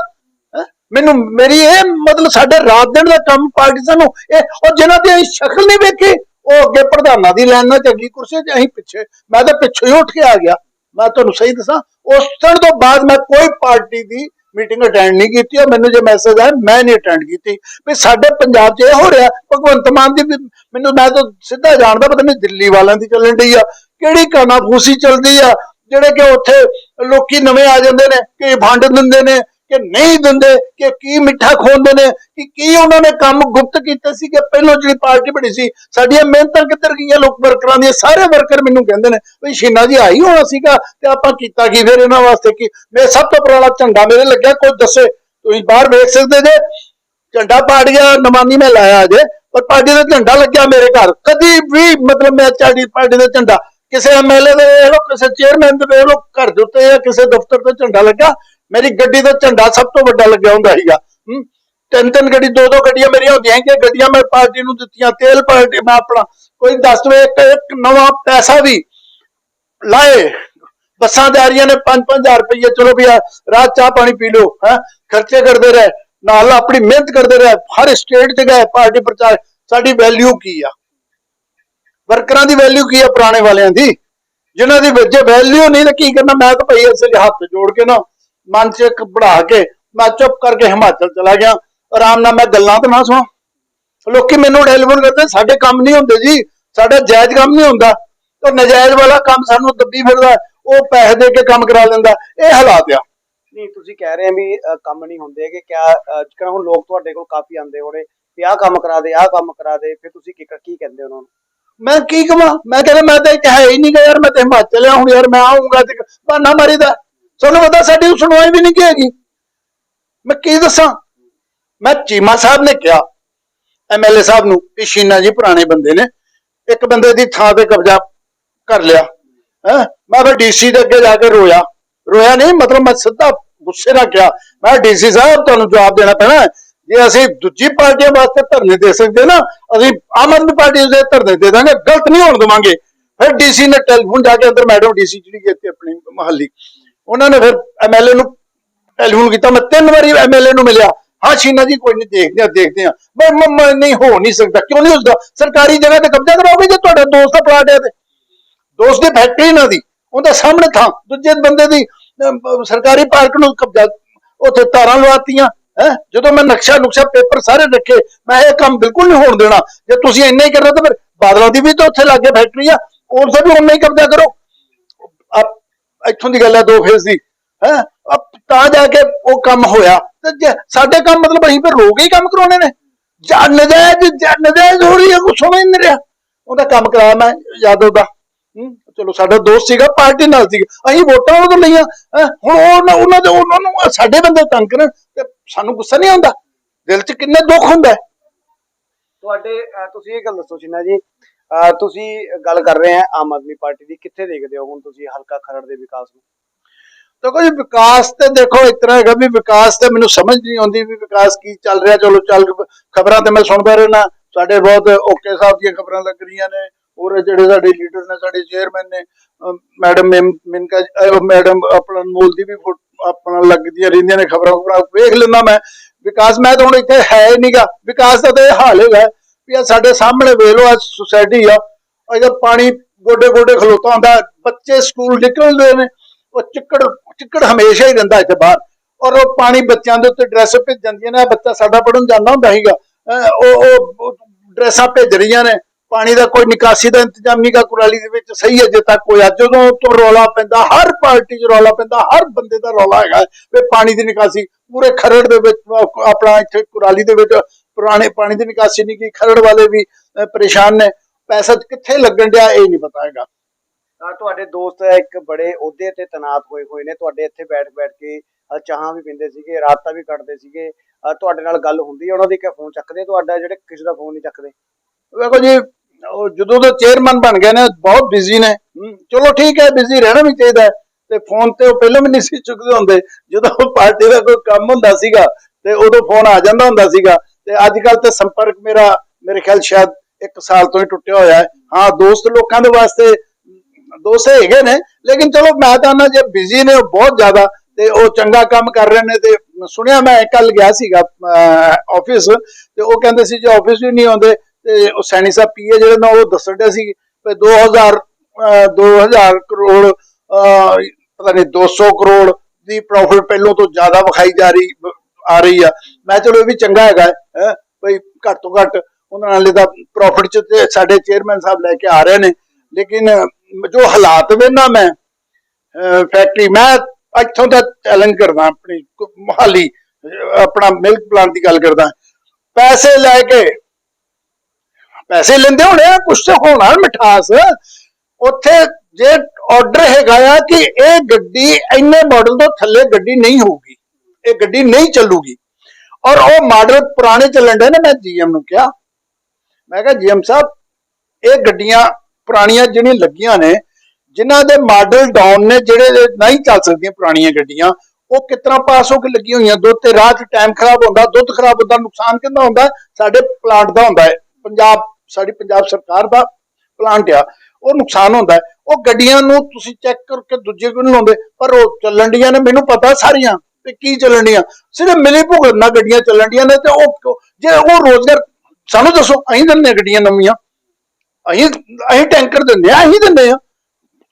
ਮੈਨੂੰ, ਮੇਰੀ ਇਹ ਮਤਲਬ ਸਾਡੇ ਰਾਤ ਦਿਨ ਦਾ ਕੰਮ ਪਾਰਟੀ ਸਾਨੂੰ, ਇਹ, ਉਹ ਜਿਨ੍ਹਾਂ ਦੀ ਅਸੀਂ ਸ਼ਕਲ ਨਹੀਂ ਵੇਖੀ, ਉਹ ਅੱਗੇ ਪ੍ਰਧਾਨਾਂ ਦੀ ਲਾਈਨ ਨਾਲ ਚੱਲੀ ਕੁਰਸੀ ਤੇ ਅਸੀਂ ਪਿੱਛੇ, ਮੈਂ ਤਾਂ ਪਿੱਛੇ ਹੀ ਉੱਠ ਕੇ ਆ ਗਿਆ। ਮੈਂ ਤੁਹਾਨੂੰ ਸਹੀ ਦੱਸਾਂ, ਉਸ ਤੋਂ ਬਾਅਦ ਮੈਂ ਕੋਈ ਪਾਰਟੀ ਦੀ ਮੀਟਿੰਗ ਅਟੈਂਡ ਨਹੀਂ ਕੀਤੀ ਔਰ ਮੈਨੂੰ ਜੇ ਮੈਸੇਜ ਆਇਆ, ਮੈਂ ਨਹੀਂ ਅਟੈਂਡ ਕੀਤੀ। ਵੀ ਸਾਡੇ ਪੰਜਾਬ 'ਚ ਇਹ ਹੋ ਰਿਹਾ, ਭਗਵੰਤ ਮਾਨ ਦੀ ਵੀ ਮੈਨੂੰ ਮੈਂ ਤਾਂ ਸਿੱਧਾ ਜਾਣਦਾ ਪਤਾ ਨਹੀਂ ਦਿੱਲੀ ਵਾਲਿਆਂ ਦੀ ਚੱਲਣ ਡਈ ਆ, ਕਿਹੜੀ ਕਾਨਾਫੂਸੀ ਚੱਲਦੀ ਆ, ਜਿਹੜੇ ਕਿ ਉੱਥੇ ਲੋਕੀ ਨਵੇਂ ਆ ਜਾਂਦੇ ਨੇ, ਕਿ ਫੰਡ ਦਿੰਦੇ ਨੇ ਕਿ ਨਹੀਂ ਦਿੰਦੇ, ਕਿ ਕੀ ਮਿੱਠਾ ਖਵਾਉਂਦੇ ਨੇ, ਕਿ ਕੀ ਉਹਨਾਂ ਨੇ ਕੰਮ ਗੁਪਤ ਕੀਤੇ ਸੀ, ਕਿ ਪਹਿਲਾਂ ਜਿਹੜੀ ਪਾਰਟੀ ਬਣੀ ਸੀ, ਸਾਡੀਆਂ ਮਿਹਨਤਾਂ ਕਿੱਧਰ ਗਈਆਂ, ਲੋਕ ਵਰਕਰਾਂ ਦੀਆਂ, ਸਾਰੇ ਵਰਕਰ ਮੈਨੂੰ ਕਹਿੰਦੇ ਨੇ, ਵੀ ਸ਼ੀਨਾ ਜੀ ਆਈ ਹੋਣਾ ਸੀਗਾ ਤੇ ਆਪਾਂ ਕੀਤਾ ਕੀ? ਫਿਰ ਇਹਨਾਂ ਵਾਸਤੇ ਕੀ? ਮੈਂ ਸਭ ਤੋਂ ਪੁਰਾਣਾ ਝੰਡਾ ਮੇਰੇ ਲੱਗਿਆ ਕੋਈ ਦੱਸੇ, ਤੁਸੀਂ ਬਾਹਰ ਵੇਖ ਸਕਦੇ ਜੇ, ਝੰਡਾ ਪਾੜ ਗਿਆ, ਨਮਾਨੀ ਮੈਂ ਲਾਇਆ ਜੇ ਪਰ ਪਾਰਟੀ ਦਾ ਝੰਡਾ ਲੱਗਿਆ ਮੇਰੇ ਘਰ। ਕਦੀ ਵੀ ਮਤਲਬ ਮੈਂ ਚਾੜੀ ਪਾਰਟੀ ਦਾ ਝੰਡਾ, ਕਿਸੇ ਐਮਐਲਏ ਦੇ ਵੇਖ ਲਓ, ਕਿਸੇ ਚੇਅਰਮੈਨ ਦੇ ਵੇਖ ਲਓ, ਘਰ ਦੇ ਉੱਤੇ ਜਾਂ ਕਿਸੇ ਦਫ਼ਤਰ ਤੇ ਝੰਡਾ ਲੱਗਾ ਮੇਰੀ ਗੱਡੀ ਦਾ ਝੰਡਾ ਸਭ ਤੋਂ ਵੱਡਾ ਲੱਗਿਆ ਹੁੰਦਾ ਸੀਗਾ। ਹੂੰ। ਤਿੰਨ ਤਿੰਨ ਗੱਡੀ, ਦੋ ਦੋ ਗੱਡੀਆਂ ਮੇਰੀਆਂ ਹੁੰਦੀਆਂ ਕਿ ਗੱਡੀਆਂ ਮੈਂ ਪਾਰਟੀ ਨੂੰ ਦਿੱਤੀਆਂ, ਤੇਲ ਪਾਰਟੀ ਮੈਂ ਆਪਣਾ ਕੋਈ ਦੱਸ ਦਵੇ ਇੱਕ ਨਵਾਂ ਪੈਸਾ ਵੀ ਲਾਏ। ਬੱਸਾਂ ਦੇ ਆ ਰਹੀਆਂ ਨੇ 5-5000 ਰੁਪਏ ਚਲੋ ਵੀ ਆ, ਰਾਤ ਚਾਹ ਪਾਣੀ ਪੀ ਲਓ, ਹੈ? ਖਰਚੇ ਕਰਦੇ ਰਹੇ, ਨਾਲ ਆਪਣੀ ਮਿਹਨਤ ਕਰਦੇ ਰਹੇ। ਹਰ ਸਟੇਟ 'ਚ ਗਏ, ਪਾਰਟੀ ਪ੍ਰਚਾਰ। ਸਾਡੀ ਵੈਲਿਊ ਕੀ ਆ? ਵਰਕਰਾਂ ਦੀ ਵੈਲਿਊ ਕੀ ਆ ਪੁਰਾਣੇ ਵਾਲਿਆਂ ਦੀ? ਜਿਨ੍ਹਾਂ ਦੀ ਜੇ ਵੈਲਿਊ ਨਹੀਂ ਤਾਂ ਕੀ ਕਰਨਾ? ਮੈਂ ਤਾਂ ਭਾਈ ਇਸ ਲਈ ਹੱਥ ਜੋੜ ਕੇ ਨਾ ਮਨ 'ਚ ਇੱਕ ਬਣਾ ਕੇ ਮੈਂ ਚੁੱਪ ਕਰਕੇ ਹਿਮਾਚਲ ਚਲਾ ਗਿਆ। ਆਰਾਮ ਨਾਲ ਮੈਂ ਗੱਲਾਂ ਤਾਂ ਨਾ ਸੁਣਾ। ਲੋਕੀ ਮੈਨੂੰ ਟੈਲੀਫੋਨ ਕਰਦੇ ਸਾਡੇ ਕੰਮ ਨਹੀਂ ਹੁੰਦੇ ਜੀ ਸਾਡਾ ਜਾਇਜ਼ ਕੰਮ ਨਹੀਂ ਹੁੰਦਾ। ਤੇ ਨਜਾਇਜ਼ ਵਾਲਾ ਕੰਮ ਸਾਨੂੰ ਦੱਬੀ ਫਿਰਦਾ ਉਹ ਪੈਸੇ ਦੇ ਕੇ ਕੰਮ ਕਰਾ ਲੈਂਦਾ ਇਹ ਹਾਲਾਤ ਆ। ਨਹੀਂ ਤੁਸੀਂ ਕਹਿ ਰਹੇ ਆ ਵੀ ਅ, ਕੰਮ ਨਹੀਂ ਹੁੰਦੇ ਕਿ ਕਿਆ ਅ, ਹੁਣ ਲੋਕ ਤੁਹਾਡੇ ਕੋਲ ਕਾਫੀ ਆਉਂਦੇ ਹੋਣੇ ਵੀ ਆਹ ਕੰਮ ਕਰਾ ਦੇ ਆਹ ਕੰਮ ਕਰਾ ਦੇ ਫਿਰ ਤੁਸੀਂ ਕੀ ਕੀ ਕਹਿੰਦੇ ਉਹਨਾਂ ਨੂੰ? ਮੈਂ ਕੀ ਕਵਾਂ? ਮੈਂ ਕਹਿੰਦਾ ਮੈਂ ਤਾਂ ਇੱਥੇ ਹੈ ਹੀ ਨਹੀਂ ਗਾ ਯਾਰ ਮੈਂ ਤੇ ਹਿਮਾਚਲ ਆ ਹੁਣ ਯਾਰ ਮੈਂ ਆਉਂਗਾ ਤੇ ਬਹਾਨਾ ਮਾਰੀਦਾ। ਤੁਹਾਨੂੰ ਪਤਾ ਸਾਡੀ ਸੁਣਵਾਈ ਵੀ ਨਹੀਂ ਹੈਗੀ। ਮੈਂ ਕੀ ਦੱਸਾਂ? ਮੈਂ ਚੀਮਾ ਸਾਹਿਬ ਨੇ ਕਿਹਾ ਐਮਐਲਏ ਸਾਹਿਬ ਨੂੰ ਕਿ ਸ਼ੀਨਾ ਜੀ ਪੁਰਾਣੇ ਬੰਦੇ ਨੇ, ਇੱਕ ਬੰਦੇ ਦੀ ਥਾਂ ਤੇ ਕਬਜ਼ਾ ਕਰ ਲਿਆ। ਹੈ? ਮੈਂ ਫਿਰ ਡੀਸੀ ਦੇ ਅੱਗੇ ਜਾ ਕੇ ਰੋਇਆ। ਰੋਇਆ ਨਹੀਂ, ਮਤਲਬ ਮੈਂ ਸਿੱਧਾ ਗੁੱਸੇ ਨਾਲ ਕਿਹਾ, ਮੈਂ ਡੀਸੀ ਸਾਹਿਬ, ਤੁਹਾਨੂੰ ਜਵਾਬ ਦੇਣਾ ਪੈਣਾ ਜੇ ਅਸੀਂ ਦੂਜੀ ਪਾਰਟੀਆਂ ਵਾਸਤੇ ਧਰਨੇ ਦੇ ਸਕਦੇ ਨਾ, ਅਸੀਂ ਆਮ ਆਦਮੀ ਪਾਰਟੀ ਦੇ ਧਰਨੇ ਦੇ ਦਾਂਗੇ, ਗਲਤ ਨਹੀਂ ਹੋਣ ਦੇਵਾਂਗੇ। ਫਿਰ ਡੀਸੀ ਨੇ ਟੈਲੀਫੋਨ ਜਾ ਕੇ ਅੰਦਰ ਮੈਡਮ ਡੀਸੀ ਜਿਹੜੀ ਇੱਥੇ ਆਪਣੀ ਮਹੱਲੀ ਉਹਨਾਂ ਨੇ ਫਿਰ ਐਮਐਲਏ ਨੂੰ ਟੈਲੀਫੋਨ ਕੀਤਾ। ਮੈਂ ਤਿੰਨ ਵਾਰੀ ਐਮਐਲਏ ਨੂੰ ਮਿਲਿਆ। ਹਾਂ, ਸ਼ੀਨਾ ਜੀ, ਕੋਈ ਨਹੀਂ ਦੇਖਦੇ ਆ ਦੇਖਦੇ ਆ ਮੈਂ ਮੰਮਾ ਨਹੀਂ ਹੋ ਨਹੀਂ ਸਕਦਾ। ਕਿਉਂ ਨਹੀਂ ਹੋ ਸਕਦਾ ਸਰਕਾਰੀ ਜਗ੍ਹਾ ਤੇ ਕਬਜ਼ਾ ਕਰਾਓਗੇ ਜੇ ਤੁਹਾਡਾ ਦੋਸਤ ਦਾ ਪਲਾਟ ਹੈ ਤੇ। ਦੋਸਤ ਦੀ ਫੈਕਟਰੀ ਨਾ ਦੀ। ਉਹਦੇ ਸਾਹਮਣੇ ਥਾਂ। ਦੂਜੇ ਬੰਦੇ ਦੀ ਸਰਕਾਰੀ ਪਾਰਕ ਨੂੰ ਕਬਜ਼ਾ ਉੱਥੇ ਤਾਰਾਂ ਲਵਾਤੀਆਂ, ਹੈ? ਜਦੋਂ ਮੈਂ ਨਕਸ਼ਾ ਨੁਕਸ਼ਾ ਪੇਪਰ ਸਾਰੇ ਰੱਖੇ ਮੈਂ ਇਹ ਕੰਮ ਬਿਲਕੁਲ ਨਹੀਂ ਹੋਣ ਦੇਣਾ। ਜੇ ਤੁਸੀਂ ਇੰਨਾ ਹੀ ਕਰਨਾ ਤਾਂ ਫਿਰ ਬਾਦਲਾਂ ਦੀ ਵੀ ਤਾਂ ਉੱਥੇ ਲਾਗੇ ਫੈਕਟਰੀ ਆ। ਉਸ ਵੀ ਉਨਾ ਹੀ ਕਬਜ਼ਾ ਕਰੋ। ਇੱਥੋਂ ਦੀ ਗੱਲ ਹੈ ਦੋ ਫੇਸ ਦੀ ਹੈ? ਤਾਂ ਜਾ ਕੇ ਉਹ ਕੰਮ ਹੋਇਆ। ਤੇ ਸਾਡੇ ਕੰਮ ਮਤਲਬ ਅਸੀਂ ਫਿਰ ਲੋਕ ਹੀ ਕੰਮ ਕਰਾਉਣੇ ਨੇ। ਨਜਾਇਜ਼ ਨਜਾਇਜ਼ ਹੋ ਰਹੀ ਹੈ ਕੁਛ ਸਮਝ ਨਹੀਂ ਰਿਹਾ। ਉਹਦਾ ਕੰਮ ਕਰਾਇਆ ਮੈਂ ਯਾਦਵ ਦਾ। ਚਲੋ ਸਾਡਾ ਦੋਸਤ ਸੀਗਾ ਪਾਰਟੀ ਨਾਲ ਸੀਗਾ। ਅਸੀਂ ਵੋਟਾਂ ਉਹਨਾਂ ਤੋਂ ਲਈਆਂ ਹੈਂ, ਹੁਣ ਉਹ ਉਹਨਾਂ- ਦੇ ਉਹਨਾਂ ਨੂੰ ਸਾਡੇ ਬੰਦੇ ਤੰਗ ਕਰਨ ਤੇ ਸਾਨੂੰ ਗੁੱਸਾ ਨਹੀਂ ਆਉਂਦਾ। ਦਿਲ 'ਚ ਕਿੰਨਾ ਦੁੱਖ ਹੁੰਦਾ ਤੁਹਾਡੇ ਤੁਸੀਂ ਇਹ ਗੱਲ ਦੱਸੋ ਸ਼ਿਨਾ ਜੀ ਤੁਸੀਂ ਗੱਲ ਕਰ ਰਹੇ ਆ ਆਮ ਆਦਮੀ ਪਾਰਟੀ ਦੀ, ਕਿੱਥੇ ਦੇਖਦੇ ਹੋ ਹੁਣ ਤੁਸੀਂ ਹਲਕਾ ਖਰੜ ਦੇ ਵਿਕਾਸ ਨੂੰ? ਦੇਖੋ ਜੀ, ਵਿਕਾਸ ਤੇ ਦੇਖੋ, ਇਸ ਤਰ੍ਹਾਂ ਹੈਗਾ ਵੀ ਵਿਕਾਸ ਤੇ ਮੈਨੂੰ ਸਮਝ ਨਹੀਂ ਆਉਂਦੀ ਵੀ ਵਿਕਾਸ ਕੀ ਚੱਲ ਰਿਹਾ। ਚਲੋ, ਚੱਲ, ਖਬਰਾਂ ਤੇ ਮੈਂ ਸੁਣਦਾ ਰਹਿਣਾ ਸਾਡੇ ਬਹੁਤ ਓਕੇ ਸਾਹਿਬ ਦੀਆਂ ਖਬਰਾਂ ਲੱਗ ਰਹੀਆਂ ਨੇ। ਔਰ ਜਿਹੜੇ ਸਾਡੇ ਲੀਡਰ ਨੇ, ਸਾਡੇ ਚੇਅਰਮੈਨ ਨੇ ਮੈਡਮ ਮਿਮ- ਮਿਨਕਾ ਮੈਡਮ ਆਪਣਾ ਅਨਮੋਲ ਦੀ ਵੀ ਆਪਣਾ ਲੱਗਦੀਆਂ ਰਹਿੰਦੀਆਂ ਨੇ ਖਬਰਾਂ ਖਬਰਾਂ। ਵੇਖ ਲੈਂਦਾ ਮੈਂ। ਵਿਕਾਸ, ਮੈਂ ਤਾਂ ਹੁਣ ਇੱਥੇ ਹੈ ਹੀ ਨਹੀਂਗਾ ਵਿਕਾਸ ਦਾ ਤਾਂ ਇਹ ਹਾਲ ਹੈਗਾ। ਵੀ ਆ ਸਾਡੇ ਸਾਹਮਣੇ ਵੇਖ ਲਓ ਆ ਸੁਸਾਇਟੀ ਆ ਅਜਾ ਪਾਣੀ ਗੋਡੇ ਗੋਡੇ ਖਲੋਤਾ ਹੁੰਦਾ, ਬੱਚੇ ਸਕੂਲ ਨਿਕਲਦੇ ਨੇ, ਉਹ ਚਿੱਕੜ ਚਿੱਕੜ ਹਮੇਸ਼ਾ ਹੀ ਰਹਿੰਦਾ ਇੱਥੇ ਬਾਹਰ। ਔਰ ਉਹ ਪਾਣੀ ਬੱਚਿਆਂ ਦੇ ਉੱਤੇ ਡਰੈਸ ਭੇਜ ਜਾਂਦੀਆਂ ਨੇ ਬੱਚਾ ਸਾਡਾ ਪੜਨ ਜਾਂਦਾ ਹੁੰਦਾ ਸੀਗਾ। ਉਹ ਉਹ ਡਰੈਸਾਂ ਭੇਜ ਰਹੀਆਂ ਨੇ, ਪਾਣੀ ਦਾ ਕੋਈ ਨਿਕਾਸੀ ਦਾ ਇੰਤਜ਼ਾਮ ਨਹੀਂਗਾ ਕੁਰਾਲੀ ਦੇ ਵਿੱਚ ਸਹੀ ਅਜੇ ਤੱਕ ਕੋਈ ਅੱਜ ਜਦੋਂ ਤੋਂ ਰੌਲਾ ਪੈਂਦਾ, ਹਰ ਪਾਰਟੀ 'ਚ ਰੌਲਾ ਪੈਂਦਾ, ਹਰ ਬੰਦੇ ਦਾ ਰੌਲਾ ਹੈਗਾ, ਵੀ ਪਾਣੀ ਦੀ ਨਿਕਾਸੀ, ਪੂਰੇ ਖਰੜ ਦੇ ਵਿੱਚ ਆਪਣਾ ਇੱਥੇ ਕੁਰਾਲੀ ਦੇ ਵਿੱਚ ਪੁਰਾਣੇ ਪਾਣੀ ਦੀ ਨਿਕਾਸੀ ਨਹੀਂ ਕੀ ਖਰੜ ਵਾਲੇ ਵੀ ਪਰੇਸ਼ਾਨ ਨੇ। ਪੈਸਾ ਕਿੱਥੇ ਲੱਗਣ ਡਿਆ ਇਹ ਨਹੀਂ ਪਤਾ ਹੈਗਾ। ਤੁਹਾਡੇ ਦੋਸਤ ਇੱਕ ਬੜੇ ਅਹੁਦੇ ਤੇ ਤੈਨਾਤ ਹੋਏ ਹੋਏ ਨੇ। ਤੁਹਾਡੇ ਇੱਥੇ ਬੈਠ ਬੈਠ ਕੇ ਚਾਹਾਂ ਵੀ ਪੀਂਦੇ ਸੀਗੇ ਰਾਤਾਂ ਵੀ ਕੱਟਦੇ ਸੀਗੇ। ਤੁਹਾਡੇ ਨਾਲ ਗੱਲ ਹੁੰਦੀ ਹੈ ਉਹਨਾਂ ਦੀ ਕਿ ਫੋਨ ਚੱਕਦੇ ਤੁਹਾਡਾ ਜਿਹੜੇ ਕਿਸੇ ਦਾ ਫੋਨ ਨਹੀਂ ਚੱਕਦੇ? ਵੇਖੋ ਜੀ ਉਹ ਜਦੋਂ ਦੇ ਚੇਅਰਮੈਨ ਬਣ ਗਏ ਨੇ ਬਹੁਤ ਬਿਜ਼ੀ ਨੇ। ਚਲੋ ਠੀਕ ਹੈ ਬਿਜ਼ੀ ਰਹਿਣਾ ਵੀ ਚਾਹੀਦਾ ਤੇ ਫੋਨ ਤੇ ਉਹ ਪਹਿਲਾਂ ਵੀ ਨਹੀਂ ਸੀ ਚੁੱਕਦੇ ਹੁੰਦੇ। ਜਦੋਂ ਪਾਰਟੀ ਦਾ ਕੋਈ ਕੰਮ ਹੁੰਦਾ ਸੀਗਾ ਤੇ ਉਦੋਂ ਫੋਨ ਆ ਜਾਂਦਾ ਹੁੰਦਾ ਸੀਗਾ। ਤੇ ਅੱਜ ਕੱਲ ਤੇ ਸੰਪਰਕ ਮੇਰਾ, ਮੇਰੇ ਖਿਆਲ ਸ਼ਾਇਦ ਇੱਕ ਸਾਲ ਤੋਂ ਹੀ ਟੁੱਟਿਆ ਹੋਇਆ ਹੈ। ਹਾਂ, ਦੋਸਤ ਲੋਕਾਂ ਦੇ ਵਾਸਤੇ ਦੋਸਤ ਹੈਗੇ ਨੇ, ਲੇਕਿਨ ਚਲੋ ਮੈਂ ਤਾਂ ਨਾ ਜੇ ਬਿਜ਼ੀ ਨੇ ਉਹ ਬਹੁਤ ਜ਼ਿਆਦਾ ਤੇ ਉਹ ਚੰਗਾ ਕੰਮ ਕਰ ਰਹੇ ਨੇ ਤੇ ਸੁਣਿਆ ਮੈਂ ਕੱਲ ਗਿਆ ਸੀਗਾ ਆਫਿਸ ਤੇ ਉਹ ਕਹਿੰਦੇ ਸੀ ਜੇ ਆਫਿਸ ਵੀ ਨਹੀਂ ਆਉਂਦੇ ਤੇ ਉਹ ਸੈਣੀ ਸਾਹਿਬ ਪੀਏ ਜਿਹੜੇ ਨਾ ਉਹ ਦੱਸਣ ਦੇ ਸੀ ਵੀ 2000 ਅਹ 2000 ਕਰੋੜ, ਅਹ, ਪਤਾ ਨਹੀਂ 200 ਕਰੋੜ ਦੀ ਪ੍ਰੋਫਿਟ ਪਹਿਲੋਂ ਤੋਂ ਜ਼ਿਆਦਾ ਵਿਖਾਈ ਜਾ ਰਹੀ ਆ ਰਹੀ ਆ। ਮੈਂ ਚਲੋ ਇਹ ਵੀ ਚੰਗਾ ਹੈਗਾ, ਹੈ, ਬਈ ਘੱਟ ਤੋਂ ਘੱਟ ਉਹਨਾਂ ਨਾਲ ਦਾ ਪ੍ਰੋਫਿਟ ਚ ਤੇ ਸਾਡੇ ਚੇਅਰਮੈਨ ਸਾਹਿਬ ਲੈ ਕੇ ਆ ਰਹੇ ਨੇ। ਲੇਕਿਨ ਜੋ ਹਾਲਾਤ ਵੇਨਾ ਮੈਂ ਫੈਕਟਰੀ ਮੈਂ ਇੱਥੋਂ ਦਾ ਚੈਲੰਜ ਕਰਦਾ, ਆਪਣੀ ਕ- ਮੁਹਾਲੀ ਆਪਣਾ ਮਿਲਕ ਪਲਾਂਟ ਦੀ ਗੱਲ ਕਰਦਾ। ਪੈਸੇ ਲੈ ਕੇ, ਪੈਸੇ ਲੈਂਦੇ ਹੋਣੇ ਆ, ਕੁਛ ਤੇ ਹੋਣਾ, ਮਿਠਾਸ। ਉੱਥੇ ਜੇ ਆਰਡਰ ਹੈਗਾ ਆ ਕਿ ਇਹ ਗੱਡੀ, ਇੰਨੇ ਮਾਡਲ ਤੋਂ ਥੱਲੇ ਗੱਡੀ ਨਹੀਂ ਹੋਊਗੀ। ਇਹ ਗੱਡੀ ਨਹੀਂ ਚੱਲੂਗੀ। ਔਰ ਉਹ ਮਾਡਲ ਪੁਰਾਣੇ ਚੱਲਣ ਦੇ ਨੇ, ਮੈਂ ਜੀਐਮ ਨੂੰ ਕਿਹਾ। ਮੈਂ ਕਿਹਾ ਜੀਐਮ ਸਾਹਿਬ, ਇਹ ਗੱਡੀਆਂ ਪੁਰਾਣੀਆਂ ਜਿਹੜੀਆਂ ਲੱਗੀਆਂ ਨੇ, ਜਿਨ੍ਹਾਂ ਦੇ ਮਾਡਲ ਡਾਊਨ ਨੇ, ਜਿਹੜੇ ਨਹੀਂ ਚੱਲ ਸਕਦੀਆਂ ਪੁਰਾਣੀਆਂ ਗੱਡੀਆਂ, ਉਹ ਕਿਤਨਾ ਪਾਸ ਹੋ ਕੇ ਲੱਗੀਆਂ ਹੋਈਆਂ? ਦੁੱਧ ਤੇ ਰਾਹ 'ਚ ਟਾਈਮ ਖਰਾਬ ਹੁੰਦਾ, ਦੁੱਧ ਖਰਾਬ ਹੁੰਦਾ, ਨੁਕਸਾਨ ਕਿੰਨਾ ਹੁੰਦਾ? ਸਾਡੇ ਪਲਾਂਟ ਦਾ ਹੁੰਦਾ ਹੈ। ਪੰਜਾਬ, ਸਾਡੀ ਪੰਜਾਬ ਸਰਕਾਰ ਦਾ ਪਲਾਂਟ ਆ, ਉਹ ਨੁਕਸਾਨ ਹੁੰਦਾ ਉਹ ਗੱਡੀਆਂ ਨੂੰ ਤੁਸੀਂ ਚੈੱਕ ਕਰਕੇ ਦੂਜੇ ਕੋਲ ਲਾਉਂਦੇ, ਪਰ ਉਹ ਚੱਲਣ ਡੀਆਂ ਨੇ, ਮੈਨੂੰ ਪਤਾ ਸਾਰੀਆਂ। ਤੇ ਕੀ ਚੱਲਣ ਡੀਆਂ ਸਿਰਫ ਮਿਲੀ ਭੁਗਤ ਨਾਲ ਗੱਡੀਆਂ ਚੱਲਣ ਡੀਆਂ ਨੇ ਤੇ ਉਹ ਜੇ ਉਹ ਰੋਜ਼ਗਾਰ, ਸਾਨੂੰ ਦੱਸੋ, ਅਸੀਂ ਦਿੰਦੇ ਹਾਂ ਗੱਡੀਆਂ ਨਵੀਆਂ। ਅਸੀਂ ਅਸੀਂ ਟੈਂਕਰ ਦਿੰਦੇ ਆ ਅਸੀਂ ਦਿੰਦੇ ਆ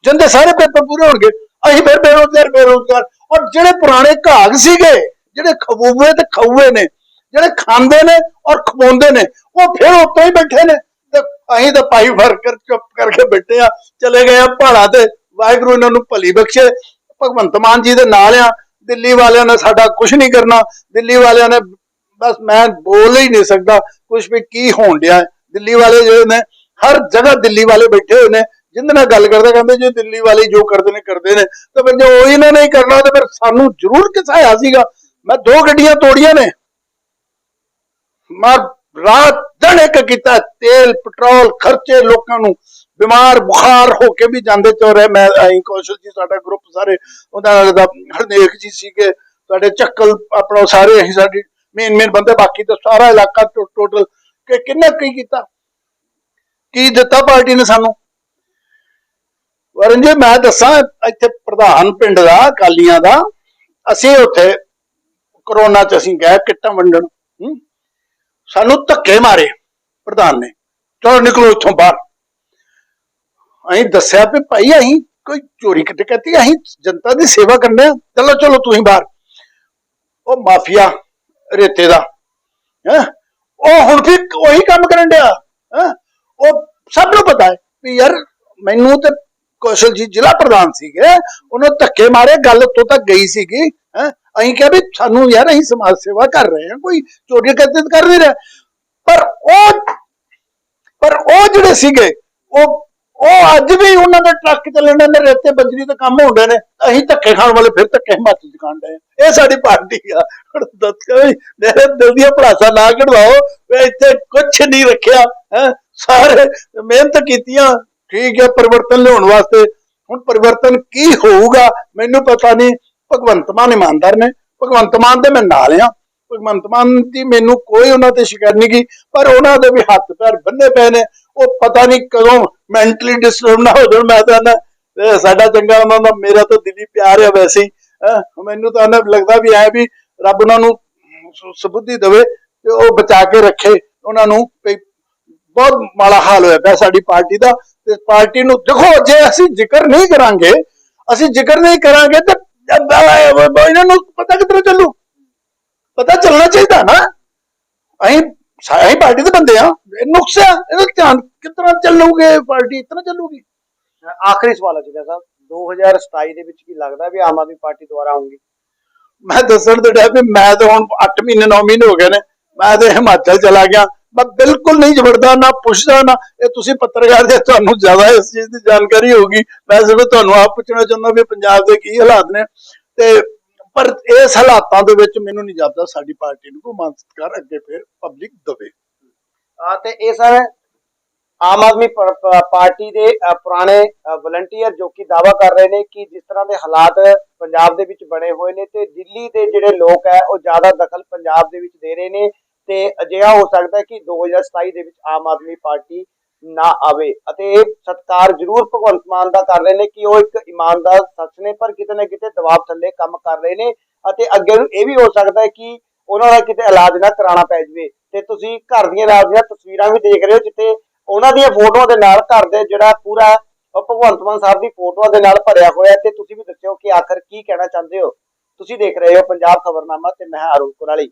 ਜਿੰਦੇ ਸਾਰੇ ਪੇਪਰ ਪੂਰੇ ਹੋਣਗੇ, ਅਸੀਂ ਫਿਰ ਬੇਰੋਜ਼ਗਾਰ ਬੇਰੋਜ਼ਗਾਰ। ਔਰ ਜਿਹੜੇ ਪੁਰਾਣੇ ਘਾਗ ਸੀਗੇ, ਜਿਹੜੇ ਖਬੂਵੇ ਤੇ ਖਊਏ ਨੇ, ਜਿਹੜੇ ਖਾਂਦੇ ਨੇ ਔਰ ਖਵਾਉਂਦੇ ਨੇ, ਉਹ ਫਿਰ ਉੱਤੇ ਹੀ ਬੈਠੇ ਨੇ। ਤੇ ਅਸੀਂ ਤਾਂ ਭਾਈ ਵਰਕਰ ਚੁੱਪ ਕਰਕੇ ਬੈਠੇ ਆ ਚਲੇ ਗਏ ਆ ਪਹਾੜਾਂ ਤੇ। ਵਾਹਿਗੁਰੂ ਇਹਨਾਂ ਨੂੰ ਭਲੀ ਬਖਸ਼ੇ। ਭਗਵੰਤ ਮਾਨ ਜੀ ਦੇ ਨਾਲ ਆ। ਦਿੱਲੀ ਵਾਲਿਆਂ ਨੇ ਸਾਡਾ ਕੁਝ ਨਹੀਂ ਕਰਨਾ। ਦਿੱਲੀ ਵਾਲਿਆਂ ਨੇ ਬਸ ਮੈਂ ਬੋਲ ਹੀ ਨਹੀਂ ਸਕਦਾ ਕੁਝ ਵੀ ਕੀ ਹੋਣ ਡਿਆ। ਦਿੱਲੀ ਵਾਲੇ ਜਿਹੜੇ ਨੇ, ਹਰ ਜਗ੍ਹਾ ਦਿੱਲੀ ਵਾਲੇ ਬੈਠੇ ਹੋਏ ਨੇ, ਜਿੰਦੇ ਨਾਲ ਗੱਲ ਕਰਦੇ, ਕਹਿੰਦੇ ਜੇ ਦਿੱਲੀ ਵਾਲੇ ਜੋ ਕਰਦੇ ਨੇ ਕਰਦੇ ਨੇ। ਤਾਂ ਫਿਰ ਜੇ ਉਹ ਇਹਨਾਂ ਨੇ ਕਰਨਾ, ਤਾਂ ਫਿਰ ਸਾਨੂੰ ਜ਼ਰੂਰ ਕਿਸਾਇਆ ਸੀਗਾ। ਮੈਂ ਦੋ ਗੱਡੀਆਂ ਤੋੜੀਆਂ ਨੇ। ਮੈਂ ਰਾਤ ਦਿਨ ਇੱਕ ਕੀਤਾ ਤੇਲ, ਪੈਟਰੋਲ ਖਰਚੇ ਲੋਕਾਂ ਨੂੰ। ਬਿਮਾਰ, ਬੁਖਾਰ ਹੋ ਕੇ ਵੀ ਜਾਂਦੇ ਚੋ ਰਹੇ। ਮੈਂ ਐਂ ਕੌਸ਼ਲ ਜੀ, ਸਾਡਾ ਗਰੁੱਪ ਸਾਰੇ ਉਹਨਾਂ ਦਾ ਹਰਨੇਕ ਜੀ ਸੀਗੇ। ਸਾਡੇ ਚੱਕਲ, ਆਪਣਾ ਸਾਰੇ, ਅਸੀਂ ਸਾਡੀ ਮੇਨ ਮੇਨ ਬੰਦੇ, ਬਾਕੀ ਤਾਂ ਸਾਰਾ ਇਲਾਕਾ ਟੋਟਲ ਕਿ ਕਿੰਨਾ ਕੀ ਕੀਤਾ? ਕੀ ਦਿੱਤਾ ਪਾਰਟੀ ਨੇ ਸਾਨੂੰ? ਵਰਨ ਜੀ ਮੈਂ ਦੱਸਾਂ, ਇੱਥੇ ਪ੍ਰਧਾਨ ਪਿੰਡ ਦਾ ਕਾਲੀਆਂ ਦਾ, ਅਸੀਂ ਉੱਥੇ ਕਰੋਨਾ ਚ ਅਸੀਂ ਗਏ, ਕਿੱਟਾਂ ਵੰਡਣ। ਹੂੰ? ਸਾਨੂੰ ਧੱਕੇ ਮਾਰੇ ਪ੍ਰਧਾਨ ਨੇ। ਚਲੋ ਨਿਕਲੋ ਇੱਥੋਂ ਬਾਹਰ। ਅਸੀਂ ਦੱਸਿਆ ਵੀ ਭਾਈ ਅਸੀਂ ਕੋਈ ਚੋਰੀ ਕਿਤੇ ਕਹਤੀ ਅਸੀਂ ਜਨਤਾ ਦੀ ਸੇਵਾ ਕਰਨੇ ਆ। ਚਲੋ ਚਲੋ ਤੁਸੀਂ ਬਾਹਰ। ਉਹ ਮਾਫੀਆ ਰੇਤੇ ਦਾ, ਹੈ? ਉਹ ਹੁਣ ਵੀ ਉਹੀ ਕੰਮ ਕਰਨ ਡਿਆ, ਹੈ? ਉਹ ਸਭ ਨੂੰ ਪਤਾ ਹੈ ਵੀ ਯਾਰ ਮੈਨੂੰ ਤੇ ਕੌਸ਼ਲ ਜੀ ਜ਼ਿਲ੍ਹਾ ਪ੍ਰਧਾਨ ਸੀਗੇ, ਉਹਨਾਂ ਧੱਕੇ ਮਾਰੇ, ਗੱਲ ਉੱਥੋਂ ਤੱਕ ਗਈ ਸੀਗੀ, ਹੈ? ਅਸੀਂ ਕਿਹਾ ਵੀ ਸਾਨੂੰ ਯਾਰ ਅਸੀਂ ਸਮਾਜ ਸੇਵਾ ਕਰ ਰਹੇ ਹਾਂ, ਕੋਈ ਚੋਰੀ ਕਰਦੇ ਕਰ ਨਹੀਂ ਰਿਹਾ। ਪਰ ਉਹ ਪਰ ਉਹ ਜਿਹੜੇ ਸੀਗੇ, ਉਹ ਉਹ ਅੱਜ ਵੀ ਉਹਨਾਂ ਦੇ ਟਰੱਕ ਚੱਲਣ ਦੇ ਨੇ ਰੇਤੇ ਬੰਜਰੀ ਤੇ ਕੰਮ ਹੁੰਦੇ ਨੇ, ਅਸੀਂ ਧੱਕੇ ਖਾਣ ਵਾਲੇ ਫਿਰ ਧੱਕੇ ਹਿਮਾਚਲ ਚ ਖਾਣ ਡਏ ਆ। ਇਹ ਸਾਡੀ ਪਾਰਟੀ ਆ। ਦੱਸ ਕੇ ਮੇਰੇ ਦਿਲ ਦੀਆਂ ਭੜਾਸਾ ਨਾ ਕਢਵਾਓ ਵੀ ਇੱਥੇ ਕੁਝ ਨਹੀਂ ਰੱਖਿਆ, ਹੈ। ਸਾਰੇ ਮਿਹਨਤ ਕੀਤੀਆਂ, ਠੀਕ ਹੈ ਪਰਿਵਰਤਨ ਲਿਆਉਣ ਵਾਸਤੇ। ਹੁਣ ਪਰਿਵਰਤਨ ਕੀ ਹੋਊਗਾ, ਮੈਨੂੰ ਪਤਾ ਨਹੀਂ। ਭਗਵੰਤ ਮਾਨ ਇਮਾਨਦਾਰ ਨੇ। ਭਗਵੰਤ ਮਾਨ ਦੇ ਮੈਂ ਨਾਲ ਆ। ਭਗਵੰਤ ਮਾਨ ਦੀ ਮੈਨੂੰ ਕੋਈ ਉਹਨਾਂ ਤੇ ਸ਼ਿਕਾਇਤ ਨਹੀਂ ਕੀ ਪਰ ਉਹਨਾਂ ਦੇ ਵੀ ਹੱਥ ਪੈਰ ਬੰਨੇ ਪਏ ਨੇ। ਉਹ ਪਤਾ ਨਹੀਂ ਕਦੋਂ ਮੈਂਟਲੀ ਡਿਸਟਰਬ ਨਾ ਹੋ ਜਾਣ, ਮੈਂ ਤਾਂ ਨਾ ਸਾਡਾ ਚੰਗਾ ਉਹਨਾਂ ਦਾ, ਮੇਰਾ ਤਾਂ ਦਿਲੀ ਪਿਆਰ ਹੈ ਵੈਸੇ ਮੈਨੂੰ ਤਾਂ ਨਾ ਲੱਗਦਾ ਵੀ ਐ ਵੀ ਰੱਬ ਉਹਨਾਂ ਨੂੰ ਸਬੁੱਧੀ ਦੇਵੇ ਤੇ ਉਹ ਬਚਾ ਕੇ ਰੱਖੇ ਉਹਨਾਂ ਨੂੰ ਬਹੁਤ ਮਾੜਾ ਹਾਲ ਹੋਇਆ ਪਿਆ ਸਾਡੀ ਪਾਰਟੀ ਦਾ ਤੇ ਪਾਰਟੀ ਨੂੰ ਦੇਖੋ, ਜੇ ਅਸੀਂ ਜ਼ਿਕਰ ਨਹੀਂ ਕਰਾਂਗੇ, ਅਸੀਂ ਜ਼ਿਕਰ ਨਹੀਂ ਕਰਾਂਗੇ ਤੇ ਇਹਨਾਂ ਨੂੰ ਪਤਾ ਕਿੱਧਰ ਚੱਲੂ? ਪਤਾ ਚੱਲਣਾ ਚਾਹੀਦਾ ਨਾ। ਅਸੀਂ ਅਸੀਂ ਪਾਰਟੀ ਦੇ ਬੰਦੇ ਆ। ਇਹ ਨੁਕਸ ਆ। ਇਹਦਾ ਧਿਆਨ ਕਿਤਨਾ ਚੱਲੂਗੇ ਪਾਰਟੀ? ਇਤਨਾ ਚੱਲੂਗੀ। ਆਖਰੀ ਸਵਾਲ ਹੈ ਜੀ ਸਾਹਿਬ 2027 ਦੇ ਵਿੱਚ ਕੀ ਲੱਗਦਾ ਵੀ ਆਮ ਆਦਮੀ ਪਾਰਟੀ ਦੁਆਰਾ ਆਉਂਗੀ ਮੈਂ ਦੱਸਣ ਦੇ ਡਿਆ ਵੀ ਮੈਂ ਤਾਂ ਹੁਣ 8 ਮਹੀਨੇ 9 ਮਹੀਨੇ ਹੋ ਗਏ ਨੇ। ਮੈਂ ਤੇ ਹਿਮਾਚਲ ਚਲਾ ਗਿਆ। ਮੈਂ ਬਿਲਕੁਲ ਨਹੀਂ ਜਬੜਦਾ ਨਾ ਪੁੱਛਦਾ ਨਾ ਇਹ ਤੁਸੀਂ ਪੱਤਰਕਾਰ ਜੇ ਤੁਹਾਨੂੰ ਜ਼ਿਆਦਾ ਇਸ ਚੀਜ਼ ਦੀ ਜਾਣਕਾਰੀ ਹੋਊਗੀ ਮੈਂ ਸਿਰਫ ਤੁਹਾਨੂੰ ਆਪ ਪੁੱਛਣਾ ਚਾਹੁੰਦਾ ਵੀ ਪੰਜਾਬ ਦੇ ਕੀ ਹਾਲਾਤ ਨੇ। ਤੇ ਪਰ ਇਸ ਹਾਲਾਤਾਂ ਦੇ ਵਿੱਚ ਮੈਨੂੰ ਨਹੀਂ ਜਾਪਦਾ ਸਾਡੀ ਪਾਰਟੀ ਨੂੰ ਕੋਈ ਮਾਨ ਸਤਿਕਾਰ ਅੱਗੇ ਫਿਰ ਪਬਲਿਕ ਦਵੇ। ਆ ਤੇ ਇਹ ਸਰ ਆਮ ਆਦਮੀ ਪਾਰਟੀ ਦੇ ਪੁਰਾਣੇ ਵਲੰਟੀਅਰ ਜੋ ਕਿ ਦਾਵਾ ਕਰ ਰਹੇ ਨੇ ਕਿ ਜਿਸ ਤਰ੍ਹਾਂ ਦੇ ਹਾਲਾਤ ਪੰਜਾਬ ਦੇ ਵਿੱਚ ਬਣੇ ਹੋਏ ਨੇ ਤੇ ਦਿੱਲੀ ਦੇ ਜਿਹੜੇ ਲੋਕ ਹੈ ਉਹ ਜ਼ਿਆਦਾ ਦਖਲ ਪੰਜਾਬ ਦੇ ਵਿੱਚ ਦੇ ਰਹੇ ਨੇ ਤੇ ਅਜਿਹਾ ਹੋ ਸਕਦਾ ਹੈ ਕਿ 2027 ਦੇ ਵਿੱਚ ਆਮ ਆਦਮੀ ਪਾਰਟੀ ਨਾ ਆਵੇ। ਅਤੇ ਸਤਕਾਰ ਜ਼ਰੂਰ ਭਗਵੰਤ ਮਾਨ ਦਾ ਕਰ ਰਹੇ ਨੇ ਕਿ ਉਹ ਇੱਕ ਇਮਾਨਦਾਰ ਸ਼ਖਸ ਨੇ, ਪਰ ਕਿਤੇ ਨਾ ਕਿਤੇ ਦਬਾਅ ਥੱਲੇ ਕੰਮ ਕਰ ਰਹੇ ਨੇ। ਅਤੇ ਅੱਗੇ ਨੂੰ ਇਹ ਵੀ ਹੋ ਸਕਦਾ ਹੈ ਕਿ ਉਹਨਾਂ ਦਾ ਕਿਤੇ ਇਲਾਜ ਨਾ ਕਰਾਉਣਾ ਪੈ ਜਾਵੇ। ਤੇ ਤੁਸੀਂ ਘਰ ਦੀਆਂ ਨਾਲ ਦੀਆਂ ਤਸਵੀਰਾਂ ਵੀ ਦੇਖ ਰਹੇ ਹੋ, ਜਿੱਥੇ ਉਹਨਾਂ ਦੀਆਂ ਫੋਟੋਆਂ ਦੇ ਨਾਲ ਘਰ ਦੇ ਜਿਹੜਾ ਪੂਰਾ ਉਹ ਭਗਵੰਤ ਮਾਨ ਸਾਹਿਬ ਦੀ ਫੋਟੋਆਂ ਦੇ ਨਾਲ ਭਰਿਆ ਹੋਇਆ ਤੇ ਤੁਸੀਂ ਵੀ ਦੱਸਿਓ ਕਿ ਆਖਰ ਕੀ ਕਹਿਣਾ ਚਾਹੁੰਦੇ ਹੋ। ਤੁਸੀਂ ਦੇਖ ਰਹੇ ਹੋ ਪੰਜਾਬ ਖਬਰਨਾਮਾ ਤੇ ਮੈਂ ਹਾਂ ਅਰੁਣ ਕੁਰਾਲੀ।